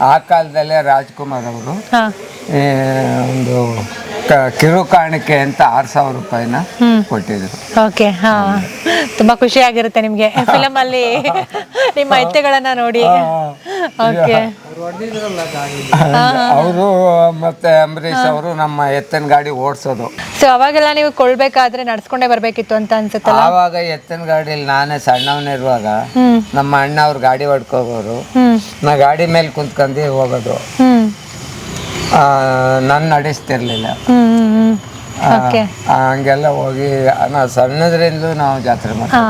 ಆ ಕಾಲದಲ್ಲೇ ರಾಜ್ಕುಮಾರ್ ಅವರು ಒಂದು ಕಿರು ಕಾಣಿಕೆ ಅಂತ ಆರ್ ಸಾವಿರ ರೂಪಾಯಿನ ಕೊಟ್ಟಿದ್ರು. ಓಕೆ ಹಾ. ತುಂಬಾ ಖುಷಿ ಆಗಿರುತ್ತೆ ನಿಮ್ಗೆ. ಫಿಲಮ್ ಅಲ್ಲಿ ನಿಮ್ಮ ಎತ್ತುಗಳನ್ನ ನೋಡಿ. ಓಕೆ ಅವರು ಮತ್ತೆ ಅಂಬರೀಷ್ ಅವರು ನಮ್ಮ ಎತ್ತನ ಗಾಡಿ ಓಡಿಸೋದು. ಸೊ ಅವಾಗೆಲ್ಲ ನೀವು ಕೊಳ್ಬೇಕಾದ್ರೆ ನಡ್ಸ್ಕೊಂಡೇ ಬರ್ಬೇಕಿತ್ತು ಅಂತ ಅನ್ಸುತ್ತಲ್ಲ? ಆವಾಗ ಎತ್ತನ ಗಾಡಿಲಿ ನಾನೇ ಸಣ್ಣವನಿರುವಾಗ ನಮ್ಮ ಅಣ್ಣ ಅವ್ರ ಗಾಡಿ ಹೊಡ್ಕೋಗೋರು. ನಾ ಗಾಡಿ ಮೇಲೆ ಕುಂತ್ಕೊಂಡು ಹೋಗೋದು. ನಾನು ನಡೆಸ್ತಿರ್ಲಿಲ್ಲ. ಹಂಗೆಲ್ಲ ಹೋಗಿ ನಾವು ಸಣ್ಣದ್ರಿಂದ ನಾವು ಜಾತ್ರೆ ಮಾಡ್ತೀವಿ.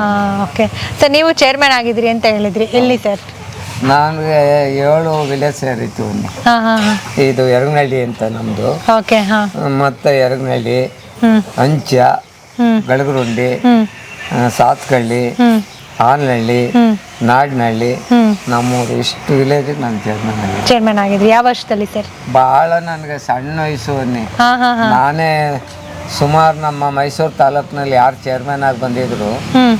ಓಕೆ ಸರ್ ನೀವು ಚೇರ್ಮನ್ ಆಗಿದ್ರಿ ಅಂತ ಹೇಳಿದ್ರಿ. ಎಲ್ಲಿ ಸರ್ ನನಗೆ ಏಳು ವಿಲೇಜ್ ಸೇರಿತ್ತು ಒಂದು. ಇದು ಎರಗನಹಳ್ಳಿ ಅಂತ ನಮ್ಮದು ಮತ್ತು ಎರಗನಹಳ್ಳಿ ಅಂಚ ಬೆಳಗರುಂಡಿ ಸಾತ್ಕಳ್ಳಿ ಆನಹಳ್ಳಿ ನಾಡನಹಳ್ಳಿ ನಮ್ಮೂರು ಇಷ್ಟು ವಿಲೇಜ್ ನಾನು ಚೇರ್ಮನ್ ಚೇರ್ಮನ್ ಆಗಿದ್ರಿ. ಯಾವ ವರ್ಷದಲ್ಲಿ ಸರ್ ಭಾಳ ನನಗೆ ಸಣ್ಣ ವಯಸ್ಸು ಅನ್ನಿ. ಹಾ ಹಾ ಹಾ. ನಾನೇ ಸುಮಾರು ನಮ್ಮ ಮೈಸೂರು ತಾಲೂಕಿನಲ್ಲಿ ಯಾರು ಚೇರ್ಮನ್ ಆಗಿ ಬಂದಿದ್ರು ಹ್ಮ್.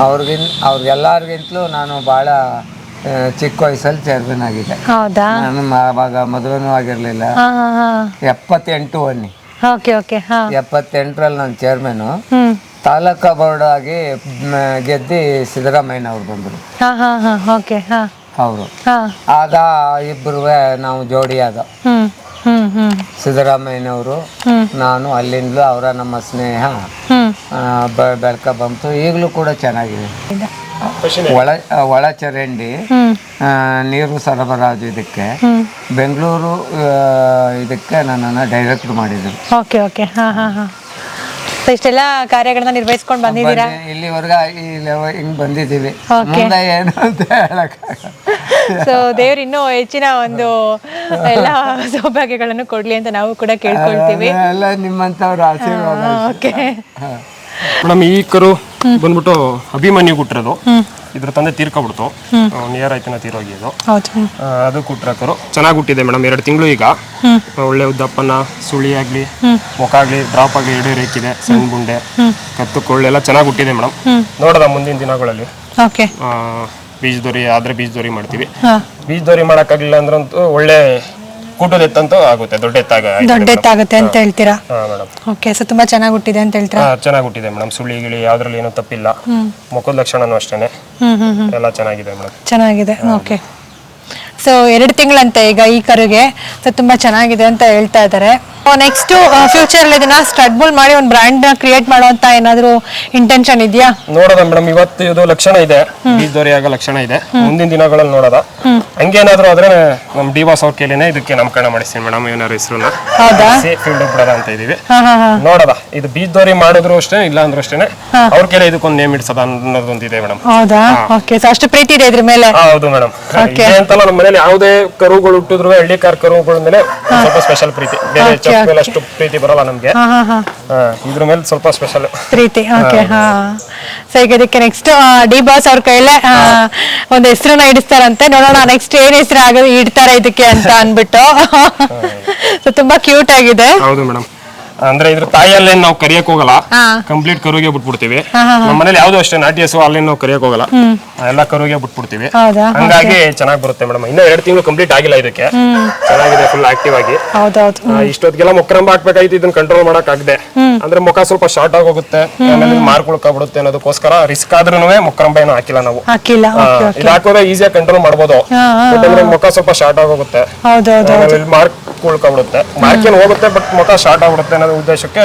ಅವ್ರಿಗಿನ್ ಅವ್ರಿಗೆಲ್ಲರಿಗಿಂತಲೂ ನಾನು ಭಾಳ ಆ, ಚಿಕ್ಕ ವಯಸ್ಸಲ್ಲಿ ಚೇರ್ಮನ್ ಆಗಿದ್ದೆ. ಹೌದಾ? ನಾನು ಮ- ಆವಾಗ ಮದುವೆನೂ ಆಗಿರಲಿಲ್ಲ. ಹಾ ಹಾ ಹಾ. ಎಪ್ಪತ್ತೆಂಟು ಅನ್ನಿ. ಓಕೆ ಓಕೆ ಹಾ. ಎಪ್ಪತ್ತೆಂಟರಲ್ಲಿ ನಾನು ಚೇರ್ಮನು ಹ್ಮ್. ತಾಲೂಕಾ ಬೋರ್ಡ್ ಆಗಿ ಗೆದ್ದಿ ಸಿದ್ದರಾಮಯ್ಯ ಅವ್ರು ಬಂದರು. ಹಾ ಹಾ ಹಾ ಓಕೆ ಹಾ. ಅವರು. ಹಾ. ಆದ ಇಬ್ಬರು ನಾವು ಜೋಡಿ ಆದ ಹ್ಮ್ ಹ್ಮ್ ಹ್ಮ್. ಸಿದ್ದರಾಮಯ್ಯನವರು ನಾನು ಅಲ್ಲಿಂದಲೂ ಅವರ ನಮ್ಮ ಸ್ನೇಹ ಹ್ಮ್. ಆ, ಬ- ಬೆಳ್ಕ ಬಂತು. ಈಗಲೂ ಕೂಡ ಚೆನ್ನಾಗಿದೆ. ಒಳ ಒಳ ಚರಂಡಿ ಹ್ಮ್. ಆ, ನೀರು ಸರಬರಾಜು ಇದಕ್ಕೆ ಬೆಂಗಳೂರು ಆ, ಇದಕ್ಕೆ ನನ್ನನ್ನು ಡೈರೆಕ್ಟ್ ಮಾಡಿದರು. ಓಕೆ ಓಕೆ ಹಾ ಹಾ ಹಾ. ಸೊ ಇಷ್ಟೆಲ್ಲ ಕಾರ್ಯಗಳನ್ನ ನಿರ್ವಹಿಸ್ಕೊಂಡು ಬಂದಿದ್ದೀರಾ? ಇಲ್ಲಿವರೆಗೆ ಹಿಂಗ್ ಬಂದಿದ್ದೀವಿ. ಮುಂದೆ ಏನು ಅಂತ ಹೇಳಕ್ ಸೊ ದೇವ್ರು ಇನ್ನೂ ಹೆಚ್ಚಿನ ಒಂದು ಎಲ್ಲ ಸೌಭಾಗ್ಯಗಳನ್ನು ಕೊಡ್ಲಿ ಅಂತ ನಾವು ಕೂಡ ಕೇಳ್ಕೊಳ್ತೀವಿ. ಎಲ್ಲ ನಿಮ್ಮಂತವ್ರ ಆಶೀರ್ವಾದ. ಓಕೆ ಮೇಡಮ್ ಈ ಕರು ಬಂದ್ಬಿಟ್ಟು ಅಭಿಮನ್ಯು ಕೊಟ್ಟಿರೋದು ಇದ್ರ ತಂದೆ ತೀರ್ಕೊಬಿಡ್ತು. ನಿಯರ್ ಆಯ್ತಿನ ತೀರೋಗಿ ಆ, ಅದು ಕುಟ್ರಕರು. ಚೆನ್ನಾಗಿ ಹುಟ್ಟಿದೆ ಮೇಡಮ್ ಎರಡು ತಿಂಗಳು ಈಗ. ಒಳ್ಳೆ ಉದ್ದಪ್ಪನ ಸುಳಿ ಆಗ್ಲಿ ಮುಖ ಆಗ್ಲಿ ಡ್ರಾಪ್ ಆಗ್ಲಿ ಎರಡು ರೇಖಿದೆ ಸಣ್ಣ ಗುಂಡೆ ಕತ್ತು ಕೊಳ್ಳೆಲ್ಲ ಚೆನ್ನಾಗಿ ಹುಟ್ಟಿದೆ ಮೇಡಮ್. ನೋಡದ ಮುಂದಿನ ದಿನಗಳಲ್ಲಿ. ಓಕೆ. ಆ, ಬೀಜ ದೊರಿ ಆದ್ರೆ ಬೀಜ ದೊರಿ ಮಾಡ್ತೀವಿ. ಬೀಜ ದೊರಿ ಮಾಡೋಕ್ಕಾಗಲಿಲ್ಲ ಅಂದ್ರಂತೂ ಒಳ್ಳೆ ಕೂಟದ ಎತ್ತಂತೂ ಆಗುತ್ತೆ ದೊಡ್ಡ ಎತ್ತಾಗ ದೊಡ್ಡ ಎತ್ತಾಗುತ್ತೆ ಅಂತ ಹೇಳ್ತೀರಾ? ಹಾಂ ಮೇಡಮ್. ಓಕೆ ಸೊ ತುಂಬಾ ಚೆನ್ನಾಗಿ ಹುಟ್ಟಿದೆ ಅಂತ ಹೇಳ್ತೀರಾ? ಚೆನ್ನಾಗಿ ಹುಟ್ಟಿದೆ ಮೇಡಮ್. ಸುಳಿ ಗಿಳಿ ಯಾವ್ದ್ರಲ್ಲಿ ಏನೂ ತಪ್ಪಿಲ್ಲ. ಮುಖದ ಲಕ್ಷಣನೂ ಅಷ್ಟೇನೆ. ಎಲ್ಲ ಚೆನ್ನಾಗಿದೆ ಮೇಡಮ್. ಚೆನ್ನಾಗಿದೆ. ಓಕೆ ಸೊ ಎರಡು ತಿಂಗಳಂತೆ ಈಗ ಈ ಕರುಗೆ. ಸೊ ತುಂಬಾ ಚೆನ್ನಾಗಿದೆ ಅಂತ ಹೇಳ್ತಾ ಇದ್ದಾರೆ. ನೆಕ್ಸ್ಟ್ ಫ್ಯೂಚರ್ ಇದನ್ನ ಸ್ಟಡ್ ಬುಲ್ ಮಾಡಿ ಒಂದು ಬ್ರ್ಯಾಂಡ್ ಕ್ರಿಯೇಟ್ ಮಾಡುವಂತ ಏನಾದ್ರು ಇಂಟೆನ್ಷನ್ ಇದೆಯಾ? ನೋಡೋದ ಮೇಡಮ್ ಇವತ್ತು ಇದು ಲಕ್ಷಣ ಇದೆ. ಬೀಜದೋರಿ ಆಗೋ ಲಕ್ಷಣ ಇದೆ. ಮುಂದಿನ ದಿನಗಳಲ್ಲಿ ನೋಡೋದ. ಹಂಗೇನಾದ್ರೂ ಆದ್ರೆ ನಮ್ ಡಿವಾಸ್ ಅವ್ರ ಕೇಳಿನೇ ಇದಕ್ಕೆ ನಾಮಕರಣ ಮಾಡಿಸ್ತೀನಿ ಮೇಡಮ್ ಏನಾರು ಹೆಸರನ್ನ ಹೌದಾ? ಸೇಫ್ ಫೀಲ್ಡ್ ಬಿಡೋದ ಅಂತ ಇದೀವಿ. ಹಾ ಹಾ ಹಾ. ನೋಡೋದ. ಇದು ಬೀಜದೋರಿ ಮಾಡಿದ್ರು ಅಷ್ಟೇ ಇಲ್ಲ ಅಂದ್ರೂ ಅಷ್ಟೇ ಅವ್ರ ಕೇಳಿ ಇದಕ್ಕೊಂದು ನೇಮ್ ಇಡ್ಸೋದ ಅನ್ನೋದೊಂದಿದೆ ಮೇಡಮ್ ಹೌದಾ? ಓಕೆ ಸೊ ಅಷ್ಟು ಪ್ರೀತಿ ಇದೆ ಇದ್ರ ಮೇಲೆ? ಹೌದು ಮೇಡಮ್ ಓಕೆ ಅಂತಲ್ಲ ನಮ್ಮ ಮನೇಲಿ ಯಾವುದೇ ಕರುಗಳು ಹುಟ್ಟಿದ್ರು ಹಳ್ಳಿ ಕಾರ್ ಕರುಗಳ ಮೇಲೆ ಸ್ವಲ್ಪ ಸ್ಪೆಷಲ್ ಪ್ರೀತಿ. ಬೇರೆ ಮೇಲೆ ಅಷ್ಟು ಪ್ರೀತಿ ಬರಲ್ಲ ನಮ್ಗೆ. ಹಾ ಹಾ ಹಾ. ಹಾ, ಇದ್ರ ಮೇಲೆ ಸ್ವಲ್ಪ ಸ್ಪೆಷಲ್ ಪ್ರೀತಿ ಓಕೆ ಹಾ. ಸೊ ಈಗ ಇದಕ್ಕೆ ನೆಕ್ಸ್ಟ್ ಡಿ ಬಾಸ್ ಅವ್ರ ಕೈಲೇ ಆ, ಒಂದು ಹೆಸರನ್ನ ಇಡಿಸ್ತಾರಂತೆ. ನೋಡೋಣ ನೆಕ್ಸ್ಟ್ ಏನ್ ಹೆಸರು ಆಗೋದು ಇಡ್ತಾರೆ ಇದಕ್ಕೆ ಅಂತ ಅನ್ಬಿಟ್ಟು ಸೊ ತುಂಬಾ ಕ್ಯೂಟ್ ಆಗಿದೆ. ಹೌದು ಮೇಡಮ್ ಅಂದ್ರೆ ಇದ್ರ ತಾಯಿಯಲ್ಲೇ ನಾವು ಕರಿಯಕ್ ಹೋಗಲ್ಲ. ಹಾ. ಕಂಪ್ಲೀಟ್ ಕರುಗೆ ಬಿಟ್ಬಿಡ್ತೀವಿ. ನಮ್ಮ ಮನೇಲಿ ಯಾವ್ದು ಅಷ್ಟೇ ನಾಟಿ ಹಸು ಅಲ್ಲೇನು ನಾವು ಕರಿಯಕ್ ಹೋಗಲ್ಲ. ಎಲ್ಲ ಕರುಗೆ ಬಿಟ್ಬಿಡ್ತೀವಿ. ಹೌದಾ? ಹಂಗಾಗಿ ಚೆನ್ನಾಗಿ ಬರುತ್ತೆ ಮೇಡಮ್. ಇನ್ನ ಎರಡು ತಿಂಗಳು ಕಂಪ್ಲೀಟ್ ಆಗಿಲ್ಲ ಇದಕ್ಕೆ. ಚೆನ್ನಾಗಿದೆ ಫುಲ್ ಆಕ್ಟಿವ್ ಆಗಿ. ಹೌದೌದು. ಆ, ಇಷ್ಟೊತ್ತಿಗೆಲ್ಲ ಮೊಕ್ರಂಬ ಹಾಕ್ಬೇಕಾಯ್ತು ಇದನ್ನ ಕಂಟ್ರೋಲ್ ಮಾಡಕ್ ಆಗದೆ. ಅಂದ್ರೆ ಮುಖ ಸ್ವಲ್ಪ ಶಾರ್ಟ್ ಆಗಿ ಹೋಗುತ್ತೆ. ಆಮೇಲೆ ಮಾರ್ಕ್ ಉಳ್ಕೊಬಿಡುತ್ತೆ ಅನ್ನೋದಕ್ಕೋಸ್ಕರ ರಿಸ್ಕ್ ಆದ್ರೂ ಮೊಕ್ರಂಬ ಏನು ಹಾಕಿಲ್ಲ ನಾವು. ಹಾಕಿಲ್ಲ. ಆ, ಇದು ಹಾಕೋದ್ರೆ ಈಸಿಯಾಗಿ ಕಂಟ್ರೋಲ್ ಮಾಡ್ಬೋದು. ಬಟ್ ಅಂದ್ರೆ ಮುಖ ಸ್ವಲ್ಪ ಶಾರ್ಟ್ ಆಗಿ ಹೋಗುತ್ತೆ. ಹೌದೌದು ಆಮೇಲೆ ಇಲ್ಲಿ ಮಾರ್ಕ್ ಉಳ್ಕೊಬಿಡುತ್ತೆ. ಮಾರ್ಕ್ ಏನು ಹೋಗುತ್ತೆ ಬಟ್ ಮುಖ ಶಾರ್ಟ್ ಆಗ್ಬಿಡುತ್ತೆ ಅನ್ನೋ ಉದ್ದೇಶಕ್ಕೆ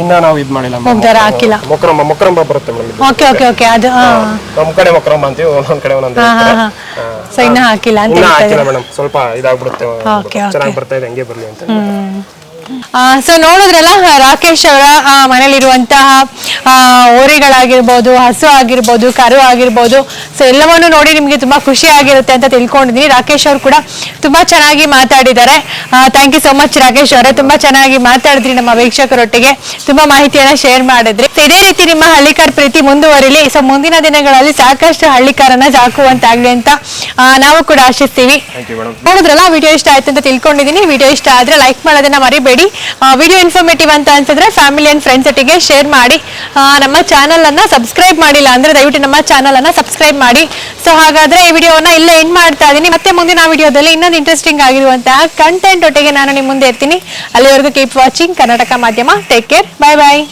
ಇನ್ನ ನಾವು ಇದ್ ಮಾಡಿಲ್ಲ. ಮುಗ್ಧರ ಹಾಕಿಲ್ಲ. ಮೊಕ್ರಂಬ ಮೊಕ್ರಂಬ ಬರುತ್ತೆ ಮೇಡಮ್ ಓಕೆ ಓಕೆ ಓಕೆ ಅದು ಹಾ ನಮ್ ಕಡೆ ಮೊಕ್ರಂಬ ಅಂತೀವಿ ಒಂದೊಂದ್ ಕಡೆ ಒಂದೊಂದು ಹಾ ಹಾ ಹಾ. ಸೊ ಇನ್ನ ಹಾಕಿಲ್ಲ ಅಂತ ಇನ್ನ ಹೇಳ್ತಾ ಹಾಕಿಲ್ಲ ಮೇಡಮ್. ಸ್ವಲ್ಪ ಇದಾಗ್ಬಿಡುತ್ತೆ. ಓಕೆ ಚೆನ್ನಾಗಿ ಬರ್ತಾ ಇದೆ ಹಂಗೆ ಬರ್ಲಿ ಅಂತ ಸೊ ನೋಡಿದ್ರಲ್ಲ ರಾಕೇಶ್ ಅವರ ಮನೇಲಿರುವಂತಹ ಓರಿಗಳಾಗಿರ್ಬೋದು ಹಸು ಆಗಿರ್ಬೋದು ಕರು ಆಗಿರ್ಬೋದು ಸೊ ಎಲ್ಲವನ್ನು ನೋಡಿ ನಿಮಗೆ ತುಂಬಾ ಖುಷಿ ಆಗಿರುತ್ತೆ ಅಂತ ತಿಳ್ಕೊಂಡಿದ್ದೀನಿ ರಾಕೇಶ್ ಅವರು ಕೂಡ ತುಂಬಾ ಚೆನ್ನಾಗಿ ಮಾತಾಡಿದ್ದಾರೆ. Thank you so much Rakesh ಅವರೇ. ತುಂಬಾ ಚೆನ್ನಾಗಿ ಮಾತಾಡಿದ್ರಿ ನಮ್ಮ ವೀಕ್ಷಕರೊಟ್ಟಿಗೆ. ತುಂಬಾ ಮಾಹಿತಿಯನ್ನ ಶೇರ್ ಮಾಡಿದ್ರಿ. ಇದೇ ರೀತಿ ನಿಮ್ಮ ಹಳ್ಳಿಕಾರ್ ಪ್ರೀತಿ ಮುಂದುವರಿಲಿ. ಸೊ ಮುಂದಿನ ದಿನಗಳಲ್ಲಿ ಸಾಕಷ್ಟು ಹಳ್ಳಿಕಾರನ್ನ ಸಾಕುವಂತಾಗ್ಲಿ ಅಂತ ನಾವು ಕೂಡ ಆಶಿಸ್ತೀವಿ. ನೋಡಿದ್ರಲ್ಲ ವಿಡಿಯೋ ಇಷ್ಟ ಆಯ್ತು ಅಂತ ತಿಳ್ಕೊಂಡಿದ್ದೀನಿ ವಿಡಿಯೋ ಇಷ್ಟ ಆದ್ರೆ ಲೈಕ್ ಮಾಡೋದನ್ನ ಮರಿಬೇಡಿ. ವಿಡಿಯೋ ಇನ್ಫಾರ್ಮೇಟಿವ್ ಅಂತ ಅನ್ಸಿದ್ರೆ ಫ್ಯಾಮಿಲಿ ಅಂಡ್ ಫ್ರೆಂಡ್ಸ್ ಒಟ್ಟಿಗೆ ಶೇರ್ ಮಾಡಿ ನಮ್ಮ ಚಾನಲ್ ಅನ್ನ ಸಬ್ಸ್ಕ್ರೈಬ್ ಮಾಡಿಲ್ಲ ಅಂದ್ರೆ ದಯವಿಟ್ಟು ನಮ್ಮ ಚಾನಲ್ ಅನ್ನ ಸಬ್ಸ್ಕ್ರೈಬ್ ಮಾಡಿ. ಸೊ ಹಾಗಾದ್ರೆ ಈ ವಿಡಿಯೋನ ಇಲ್ಲೇ ಎಂಡ್ ಮಾಡ್ತಾ ಇದೀನಿ. ಮತ್ತೆ ಮುಂದಿನ ವಿಡಿಯೋದಲ್ಲಿ ಇನ್ನೊಂದು ಇಂಟ್ರೆಸ್ಟಿಂಗ್ ಆಗಿರುವಂತಹ ಕಂಟೆಂಟ್ ಒಟ್ಟಿಗೆ ನಾನು ನಿಮ್ಮ ಮುಂದೆ ಇರ್ತೀನಿ. ಅಲ್ಲಿವರೆಗೂ ಕೀಪ್ ವಾಚಿಂಗ್ ಕರ್ನಾಟಕ ಮಾಧ್ಯಮ. ಟೇಕ್ ಕೇರ್ ಬಾಯ್ ಬಾಯ್